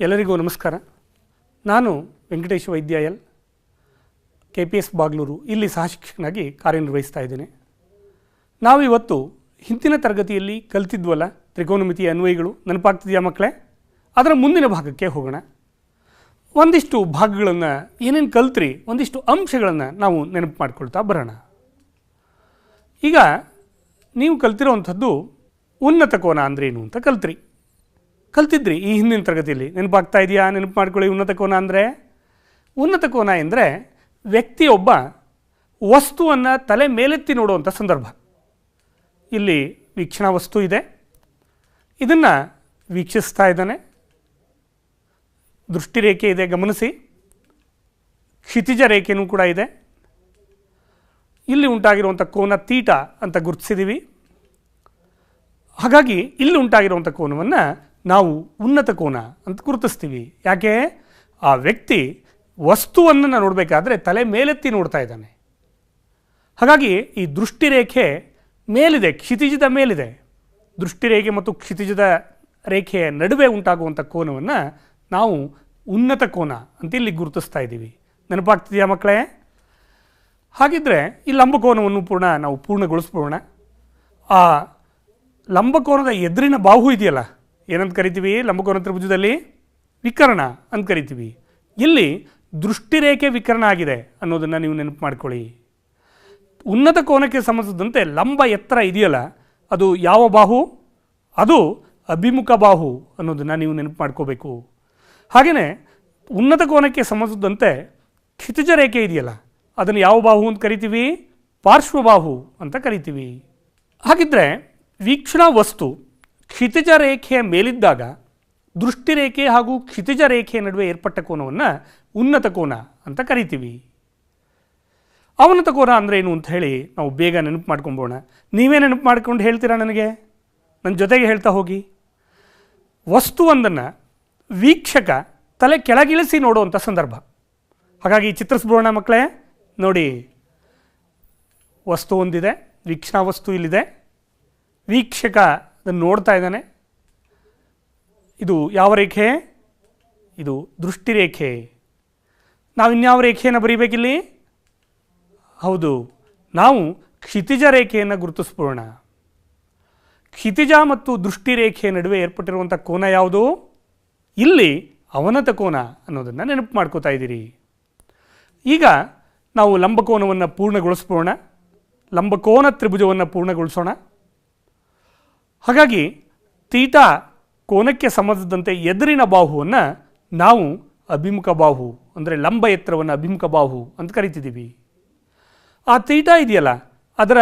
ಎಲ್ಲರಿಗೂ ನಮಸ್ಕಾರ. ನಾನು Venkatesh ವೈದ್ಯಾಯಲ್ L K P S Bagluru. ಇಲ್ಲಿ ಸಹಶಿಕ್ಷಕನಾಗಿ ಕಾರ್ಯನಿರ್ವಹಿಸ್ತಾ ಇದ್ದೇನೆ. ನಾವು ಇವತ್ತು ಹಿಂದಿನ ತರಗತಿಯಲ್ಲಿ ಕಲಿತಿದ್ವಲ್ಲ ತ್ರಿಕೋನಮಿತಿಯ ಅನ್ವಯಗಳು. ನೆನಪಾಗ್ತಿದೆಯಾ ಮಕ್ಕಳೇ? ಅದರ ಮುಂದಿನ ಭಾಗಕ್ಕೆ ಹೋಗೋಣ. ಒಂದಿಷ್ಟು ಭಾಗಗಳನ್ನು ಏನೇನು ಕಲ್ತ್ರಿ, ಒಂದಿಷ್ಟು ಅಂಶಗಳನ್ನು ನಾವು ನೆನಪು ಮಾಡಿಕೊಳ್ತಾ ಬರೋಣ. ಈಗ ನೀವು ಕಲ್ತಿರೋವಂಥದ್ದು ಉನ್ನತ ಕೋನ ಅಂದ್ರೇನು ಅಂತ ಕಲ್ತ್ರಿ. ಕಲ್ತಿದ್ರಿ ಈ ಹಿಂದಿನ ತರಗತಿಯಲ್ಲಿ? ನೆನಪಾಗ್ತಾ ಇದೆಯಾ? ನೆನಪು ಮಾಡ್ಕೊಳ್ಳಿ ಉನ್ನತ ಕೋನ ಅಂದರೆ? ಉನ್ನತ ಕೋನ ಎಂದರೆ ವ್ಯಕ್ತಿಯೊಬ್ಬ ವಸ್ತುವನ್ನು ತಲೆ ಮೇಲೆತ್ತಿ ನೋಡುವಂಥ ಸಂದರ್ಭ. ಇಲ್ಲಿ ವೀಕ್ಷಣಾ ವಸ್ತು ಇದೆ. ಇದನ್ನು ವೀಕ್ಷಿಸ್ತಾ ಇದ್ದಾನೆ. ದೃಷ್ಟಿರೇಖೆ ಇದೆ, ಗಮನಿಸಿ. ಕ್ಷಿತಿಜ ರೇಖೆನೂ ಕೂಡ ಇದೆ. ಇಲ್ಲಿ ಉಂಟಾಗಿರುವಂಥ ಕೋನ ತೀಟ ಅಂತ ಗುರುತಿಸಿದ್ದೀವಿ. ಹಾಗಾಗಿ ಇಲ್ಲಿ ಉಂಟಾಗಿರುವಂಥ ಕೋನವನ್ನು ನಾವು ಉನ್ನತ ಕೋನ ಅಂತ ಗುರುತಿಸ್ತೀವಿ. ಯಾಕೆ? ಆ ವ್ಯಕ್ತಿ ವಸ್ತುವನ್ನು ನೋಡಬೇಕಾದ್ರೆ ತಲೆ ಮೇಲೆತ್ತಿ ನೋಡ್ತಾ ಇದ್ದಾನೆ. ಹಾಗಾಗಿ ಈ ದೃಷ್ಟಿರೇಖೆ ಮೇಲಿದೆ, ಕ್ಷಿತಿಜದ ಮೇಲಿದೆ. ದೃಷ್ಟಿರೇಖೆ ಮತ್ತು ಕ್ಷಿತಿಜದ ರೇಖೆಯ ನಡುವೆ ಉಂಟಾಗುವಂಥ ಕೋನವನ್ನು ನಾವು ಉನ್ನತ ಕೋನ ಅಂತ ಇಲ್ಲಿ ಗುರುತಿಸ್ತಾ ಇದ್ದೀವಿ. ನೆನಪಾಗ್ತಿದೆಯಾ ಮಕ್ಕಳೇ? ಹಾಗಿದ್ದರೆ ಈ ಲಂಬಕೋನವನ್ನು ಪೂರ್ಣ ನಾವು ಪೂರ್ಣಗೊಳಿಸ್ಬೋಣ ಆ ಲಂಬಕೋನದ ಎದುರಿನ ಬಾಹು ಇದೆಯಲ್ಲ ಏನಂತ ಕರಿತೀವಿ? ಲಂಬಕೋನ ತ್ರಿಭುಜದಲ್ಲಿ ವಿಕರ್ಣ ಅಂತ ಕರಿತೀವಿ. ಇಲ್ಲಿ ದೃಷ್ಟಿರೇಖೆ ವಿಕರ್ಣ ಆಗಿದೆ ಅನ್ನೋದನ್ನು ನೀವು ನೆನಪು ಮಾಡ್ಕೊಳ್ಳಿ. ಉನ್ನತ ಕೋನಕ್ಕೆ ಸಂಬಂಧಿಸಿದಂತೆ ಲಂಬ ಎತ್ತರ ಇದೆಯಲ್ಲ, ಅದು ಯಾವ ಬಾಹು? ಅದು ಅಭಿಮುಖ ಬಾಹು ಅನ್ನೋದನ್ನು ನೀವು ನೆನಪು ಮಾಡ್ಕೋಬೇಕು. ಹಾಗೆಯೇ ಉನ್ನತ ಕೋನಕ್ಕೆ ಸಂಬಂಧಿಸಿದಂತೆ ಕ್ಷಿತಿಜ ರೇಖೆ ಇದೆಯಲ್ಲ, ಅದನ್ನು ಯಾವ ಬಾಹು ಅಂತ ಕರಿತೀವಿ? ಪಾರ್ಶ್ವಬಾಹು ಅಂತ ಕರಿತೀವಿ. ಹಾಗಿದ್ದರೆ ವೀಕ್ಷಣಾ ವಸ್ತು ಕ್ಷಿತಿಜ ರೇಖೆಯ ಮೇಲಿದ್ದಾಗ ದೃಷ್ಟಿರೇಖೆ ಹಾಗೂ ಕ್ಷಿತಿಜ ರೇಖೆಯ ನಡುವೆ ಏರ್ಪಟ್ಟ ಕೋನವನ್ನು ಉನ್ನತ ಕೋನ ಅಂತ ಕರಿತೀವಿ. ಅವನತ ಕೋನ ಅಂದರೆ ಏನು ಅಂತ ಹೇಳಿ ನಾವು ಬೇಗ ನೆನಪು ಮಾಡ್ಕೊಂಬೋಣ. ನೀವೇ ನೆನಪು ಮಾಡ್ಕೊಂಡು ಹೇಳ್ತೀರಾ ನನಗೆ? ನನ್ನ ಜೊತೆಗೆ ಹೇಳ್ತಾ ಹೋಗಿ. ವಸ್ತುವೊಂದನ್ನು ವೀಕ್ಷಕ ತಲೆ ಕೆಳಗಿಳಿಸಿ ನೋಡುವಂಥ ಸಂದರ್ಭ. ಹಾಗಾಗಿ ಚಿತ್ರಿಸ್ಬೋಣ ಮಕ್ಕಳೇ? ನೋಡಿ. ವಸ್ತು ಒಂದಿದೆ, ವೀಕ್ಷಣಾ ವಸ್ತು ಇಲ್ಲಿದೆ. ವೀಕ್ಷಕ ಅದನ್ನು ನೋಡ್ತಾ ಇದ್ದಾನೆ. ಇದು ಯಾವ ರೇಖೆ? ಇದು ದೃಷ್ಟಿರೇಖೆ. ನಾವು ಇನ್ಯಾವ ರೇಖೆಯನ್ನು ಬರೀಬೇಕಿಲ್ಲಿ? ಹೌದು, ನಾವು ಕ್ಷಿತಿಜ ರೇಖೆಯನ್ನು ಗುರುತಿಸ್ಬೋಣ. ಕ್ಷಿತಿಜ ಮತ್ತು ದೃಷ್ಟಿರೇಖೆಯ ನಡುವೆ ಏರ್ಪಟ್ಟಿರುವಂಥ ಕೋನ ಯಾವುದು? ಇಲ್ಲಿ ಅವನತ ಕೋನ ಅನ್ನೋದನ್ನು ನೆನಪು ಮಾಡ್ಕೋತಾ ಇದ್ದೀರಿ. ಈಗ ನಾವು ಲಂಬಕೋನವನ್ನು ಪೂರ್ಣಗೊಳಿಸ್ಬೋಣ. ಲಂಬಕೋನ ತ್ರಿಭುಜವನ್ನು ಪೂರ್ಣಗೊಳಿಸೋಣ. ಹಾಗಾಗಿ ತೀಟಾ ಕೋನಕ್ಕೆ ಸಂಬಂಧಿಸಿದಂತೆ ಎದುರಿನ ಬಾಹುವನ್ನು ನಾವು ಅಭಿಮುಖ ಬಾಹು ಅಂದರೆ ಲಂಬ ಎತ್ತರವನ್ನು ಅಭಿಮುಖ ಬಾಹು ಅಂತ ಕರಿತಿದ್ದೀವಿ. ಆ ತೀಟ ಇದೆಯಲ್ಲ, ಅದರ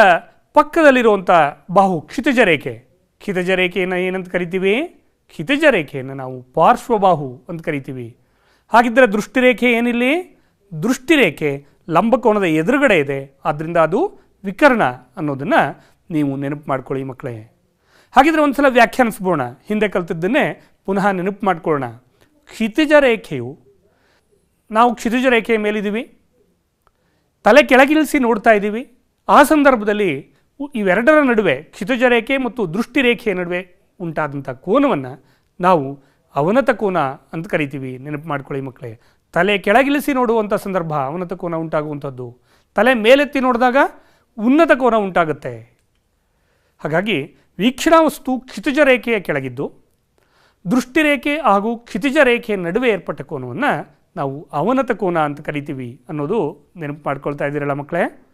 ಪಕ್ಕದಲ್ಲಿರುವಂಥ ಬಾಹು ಕ್ಷಿತಜ ರೇಖೆ. ಕ್ಷಿತಜ ರೇಖೆಯನ್ನು ಏನಂತ ಕರಿತೀವಿ? ಕ್ಷಿತಜ ರೇಖೆಯನ್ನು ನಾವು ಪಾರ್ಶ್ವಬಾಹು ಅಂತ ಕರಿತೀವಿ. ಹಾಗಿದ್ದರೆ ದೃಷ್ಟಿರೇಖೆ ಏನಿಲ್ಲಿ? ದೃಷ್ಟಿರೇಖೆ ಲಂಬಕೋನದ ಎದುರುಗಡೆ ಇದೆ. ಆದ್ದರಿಂದ ಅದು ವಿಕರ್ಣ ಅನ್ನೋದನ್ನು ನೀವು ನೆನಪು ಮಾಡ್ಕೊಳ್ಳಿ ಮಕ್ಕಳೇ. ಹಾಗಿದ್ರೆ ಒಂದು ಸಲ ವ್ಯಾಖ್ಯಾನಿಸ್ಬೋಣ. ಹಿಂದೆ ಕಲ್ತಿದ್ದನ್ನೇ ಪುನಃ ನೆನಪು ಮಾಡ್ಕೊಳ್ಳೋಣ. ಕ್ಷಿತಿಜ ರೇಖೆಯು, ನಾವು ಕ್ಷಿತಿಜ ರೇಖೆಯ ಮೇಲಿದ್ದೀವಿ. ತಲೆ ಕೆಳಗಿಳಿಸಿ ನೋಡ್ತಾ ಇದ್ದೀವಿ. ಆ ಸಂದರ್ಭದಲ್ಲಿ ಇವೆರಡರ ನಡುವೆ ಕ್ಷಿತಿಜ ರೇಖೆ ಮತ್ತು ದೃಷ್ಟಿ ರೇಖೆಯ ನಡುವೆ ಉಂಟಾದಂಥ ಕೋನವನ್ನು ನಾವು ಅವನತ ಕೋನ ಅಂತ ಕರಿತೀವಿ. ನೆನಪು ಮಾಡ್ಕೊಳ್ಳಿ ಮಕ್ಕಳೇ. ತಲೆ ಕೆಳಗಿಳಿಸಿ ನೋಡುವಂಥ ಸಂದರ್ಭ ಅವನತ ಕೋನ ಉಂಟಾಗುವಂಥದ್ದು. ತಲೆ ಮೇಲೆತ್ತಿ ನೋಡಿದಾಗ ಉನ್ನತ ಕೋನ ಉಂಟಾಗುತ್ತೆ. ಹಾಗಾಗಿ ವೀಕ್ಷಣಾ ವಸ್ತು ಕ್ಷಿತಿಜ ರೇಖೆಯ ಕೆಳಗಿದ್ದು, ದೃಷ್ಟಿರೇಖೆ ಹಾಗೂ ಕ್ಷಿತಿಜ ರೇಖೆಯ ನಡುವೆ ಏರ್ಪಟ್ಟ ಕೋನವನ್ನು ನಾವು ಅವನತ ಕೋನ ಅಂತ ಕರಿತೀವಿ ಅನ್ನೋದು ನೆನಪು ಮಾಡ್ಕೊಳ್ತಾ ಇದ್ದೀರಲ್ಲ ಮಕ್ಕಳೇ?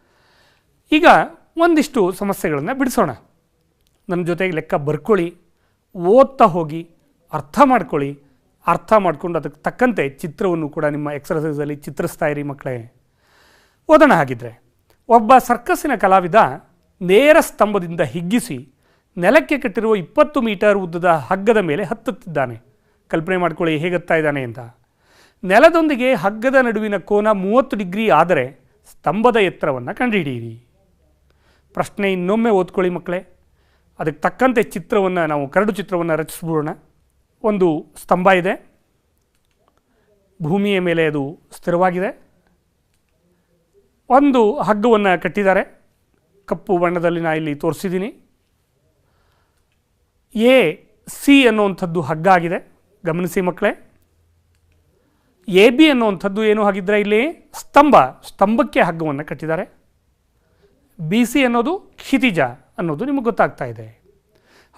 ಈಗ ಒಂದಿಷ್ಟು ಸಮಸ್ಯೆಗಳನ್ನು ಬಿಡಿಸೋಣ. ನನ್ನ ಜೊತೆಗೆ ಲೆಕ್ಕ ಬರ್ಕೊಳ್ಳಿ, ಓದ್ತಾ ಹೋಗಿ, ಅರ್ಥ ಮಾಡ್ಕೊಳ್ಳಿ. ಅರ್ಥ ಮಾಡಿಕೊಂಡು ಅದಕ್ಕೆ ತಕ್ಕಂತೆ ಚಿತ್ರವನ್ನು ಕೂಡ ನಿಮ್ಮ ಎಕ್ಸರ್ಸೈಸಲ್ಲಿ ಚಿತ್ರಿಸ್ತಾ ಇರಿ ಮಕ್ಕಳೇ. ಓದೋಣ ಹಾಗಿದ್ರೆ, ಒಬ್ಬ ಸರ್ಕಸ್ಸಿನ ಕಲಾವಿದ ನೇರ ಸ್ತಂಭದಿಂದ ಹಿಗ್ಗಿಸಿ ನೆಲಕ್ಕೆ ಕಟ್ಟಿರುವ ಇಪ್ಪತ್ತು ಮೀಟರ್ ಉದ್ದದ ಹಗ್ಗದ ಮೇಲೆ ಹತ್ತುತ್ತಿದ್ದಾನೆ. ಕಲ್ಪನೆ ಮಾಡಿಕೊಳ್ಳಿ ಹೇಗತ್ತಾ ಇದ್ದಾನೆ ಅಂತ. ನೆಲದೊಂದಿಗೆ ಹಗ್ಗದ ನಡುವಿನ ಕೋನ ಮೂವತ್ತು ಡಿಗ್ರಿ ಆದರೆ ಸ್ತಂಭದ ಎತ್ತರವನ್ನು ಕಂಡುಹಿಡಿಯಿರಿ. ಪ್ರಶ್ನೆ ಇನ್ನೊಮ್ಮೆ ಓದ್ಕೊಳ್ಳಿ ಮಕ್ಕಳೇ. ಅದಕ್ಕೆ ತಕ್ಕಂತೆ ಚಿತ್ರವನ್ನು ನಾವು ಕರಡು ಚಿತ್ರವನ್ನು ರಚಿಸ್ಬಿಡೋಣ. ಒಂದು ಸ್ತಂಭ ಇದೆ. ಭೂಮಿಯ ಮೇಲೆ ಅದು ಸ್ಥಿರವಾಗಿದೆ. ಒಂದು ಹಗ್ಗವನ್ನು ಕಟ್ಟಿದ್ದಾರೆ. ಕಪ್ಪು ಬಣ್ಣದಲ್ಲಿ ನಾ ಇಲ್ಲಿ ತೋರಿಸಿದ್ದೀನಿ. ಎ, ಸಿ ಅನ್ನುವಂಥದ್ದು ಹಗ್ಗ ಆಗಿದೆ ಗಮನಿಸಿ ಮಕ್ಕಳೇ. ಎ, ಬಿ ಅನ್ನುವಂಥದ್ದು ಏನು ಹಾಗಿದ್ರೆ ಇಲ್ಲಿ ಸ್ತಂಭ, ಸ್ತಂಭಕ್ಕೆ ಹಗ್ಗವನ್ನು ಕಟ್ಟಿದ್ದಾರೆ. ಬಿ, ಸಿ ಅನ್ನೋದು ಕ್ಷಿತಿಜ ಅನ್ನೋದು ನಿಮಗೆ ಗೊತ್ತಾಗ್ತಾ ಇದೆ.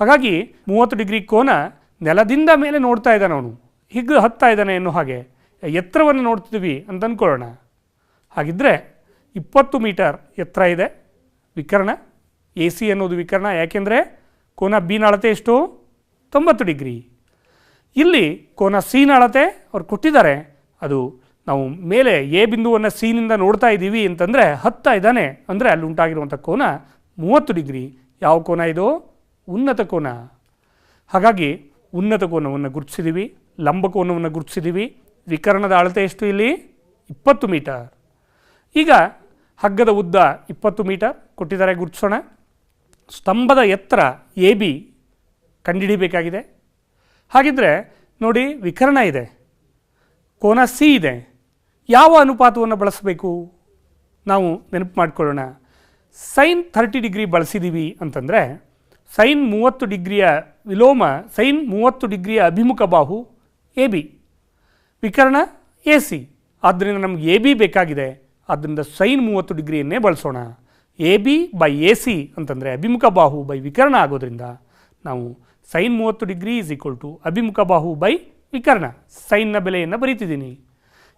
ಹಾಗಾಗಿ ಮೂವತ್ತು ಡಿಗ್ರಿ ಕೋನ ನೆಲದಿಂದ ಮೇಲೆ ನೋಡ್ತಾ ಇದ್ದಾನೆ ಅವನು. ಹಿಗ್ಗು ಹತ್ತಾ ಇದ್ದಾನೆ ಎನ್ನುವ ಹಾಗೆ. ಎತ್ತರವನ್ನು ನೋಡ್ತಿದ್ವಿ ಅಂತ ಅಂದ್ಕೊಳ್ಳೋಣ ಹಾಗಿದ್ದರೆ ಇಪ್ಪತ್ತು ಮೀಟರ್ ಎತ್ತರ ಇದೆ. ವಿಕರಣ, ಎ, ಸಿ ಅನ್ನೋದು ವಿಕರಣ. ಯಾಕೆಂದರೆ ಕೋನ ಬಿನ ಅಳತೆ ಎಷ್ಟು? ತೊಂಬತ್ತು ಡಿಗ್ರಿ. ಇಲ್ಲಿ ಕೋನ ಸಿನ ಅಳತೆ ಅವ್ರು ಕೊಟ್ಟಿದ್ದಾರೆ. ಅದು ನಾವು ಮೇಲೆ ಎ ಬಿಂದುವನ್ನು ಸೀನಿಂದ ನೋಡ್ತಾ ಇದ್ದೀವಿ ಅಂತಂದರೆ ಹತ್ತಾ ಇದ್ದಾನೆ. ಅಂದರೆ ಅಲ್ಲಿ ಉಂಟಾಗಿರುವಂಥ ಕೋನ ಮೂವತ್ತು ಡಿಗ್ರಿ. ಯಾವ ಕೋನ ಇದು? ಉನ್ನತ ಕೋನ. ಹಾಗಾಗಿ ಉನ್ನತ ಕೋನವನ್ನು ಗುರುತಿಸಿದ್ದೀವಿ ಲಂಬ ಕೋನವನ್ನು ಗುರುತಿಸಿದ್ದೀವಿ ವಿಕರಣದ ಅಳತೆ ಎಷ್ಟು ಇಲ್ಲಿ? ಇಪ್ಪತ್ತು ಮೀಟರ್. ಈಗ ಹಗ್ಗದ ಉದ್ದ ಇಪ್ಪತ್ತು ಮೀಟರ್. ಕೊಟ್ಟಿದ್ದಾರೆ ಗುರುತಿಸೋಣ. ಸ್ತಂಭದ ಎತ್ತರ ಎ ಬಿ ಕಂಡುಹಿಡಿಬೇಕಾಗಿದೆ ಹಾಗಿದ್ದರೆ ನೋಡಿ ವಿಕರ್ಣ ಇದೆ, ಕೋನ ಸಿ ಇದೆ. ಯಾವ ಅನುಪಾತವನ್ನು ಬಳಸಬೇಕು? ನಾವು ನೆನಪು ಮಾಡಿಕೊಳ್ಳೋಣ. ಸೈನ್ ಥರ್ಟಿ ಡಿಗ್ರಿ ಬಳಸಿದ್ದೀವಿ ಅಂತಂದರೆ ಸೈನ್ ಮೂವತ್ತು ಡಿಗ್ರಿಯ ವಿಲೋಮ, ಸೈನ್ ಮೂವತ್ತು ಡಿಗ್ರಿಯ ಅಭಿಮುಖ ಬಾಹು ಎ ಬಿ. ವಿಕರ್ಣ ಎ ಸಿ. ಆದ್ದರಿಂದ ನಮಗೆ ಎ ಬಿ ಬೇಕಾಗಿದೆ. ಆದ್ದರಿಂದ ಸೈನ್ ಮೂವತ್ತು ಡಿಗ್ರಿಯನ್ನೇ ಬಳಸೋಣ. A B by A C ಅಂತಂದರೆ ಅಭಿಮುಖ ಬಾಹು ಬೈ ವಿಕರ್ಣ ಆಗೋದ್ರಿಂದ ನಾವು ಸೈನ್ ಮೂವತ್ತು ಡಿಗ್ರಿ ಇಸ್ ಈಕ್ವಲ್ ಟು ಅಭಿಮುಖ ಬಾಹು ಬೈ ವಿಕರ್ಣ. ಸೈನ್ನ ಬೆಲೆಯನ್ನು ಬರೀತಿದ್ದೀನಿ.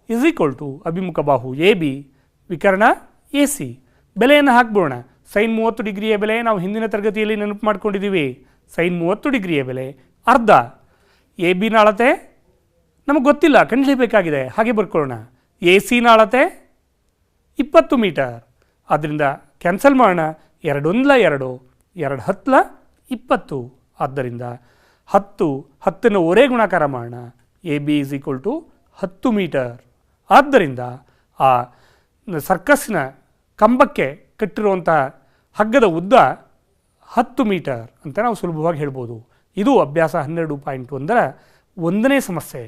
ಇಸ್ ಈಕ್ವಲ್ ಟು ಅಭಿಮುಖ ಬಾಹು ಎ ಬಿ ವಿಕರ್ಣ ಎ ಸಿ ಬೆಲೆಯನ್ನು ಹಾಕ್ಬಿಡೋಣ. ಸೈನ್ ಮೂವತ್ತು ಡಿಗ್ರಿಯ ಬೆಲೆ ನಾವು ಹಿಂದಿನ ತರಗತಿಯಲ್ಲಿ ನೆನಪು ಮಾಡ್ಕೊಂಡಿದ್ದೀವಿ. ಸೈನ್ ಮೂವತ್ತು ಡಿಗ್ರಿಯ ಬೆಲೆ ಅರ್ಧ. ಎ ಬಿನ ಅಳತೆ ನಮಗೆ ಗೊತ್ತಿಲ್ಲ ಕಂಡುಹಿಡಿಯಬೇಕಾಗಿದೆ ಹಾಗೆ ಬರ್ಕೊಳ್ಳೋಣ. ಎ ಸಿನ ಅಳತೆ ಇಪ್ಪತ್ತು ಮೀಟರ್. ಆದ್ದರಿಂದ ಕ್ಯಾನ್ಸಲ್ ಮಾಡೋಣ. ಎರಡೊಂದ್ಲ ಎರಡು ಎರಡು ಹತ್ತಲ ಇಪ್ಪತ್ತು. ಆದ್ದರಿಂದ ಹತ್ತು, ಹತ್ತನ್ನು ಒರೇ ಗುಣಾಕಾರ ಮಾಡೋಣ. A B is equal to ಹತ್ತು ಮೀಟರ್. ಆದ್ದರಿಂದ ಆ ಸರ್ಕಸ್ನ ಕಂಬಕ್ಕೆ ಕಟ್ಟಿರುವಂಥ ಹಗ್ಗದ ಉದ್ದ ಹತ್ತು ಮೀಟರ್ ಅಂತ ನಾವು ಸುಲಭವಾಗಿ ಹೇಳ್ಬೋದು. ಇದು ಅಭ್ಯಾಸ ಹನ್ನೆರಡು ಪಾಯಿಂಟ್ ಒಂದರ ಒಂದನೇ ಸಮಸ್ಯೆ.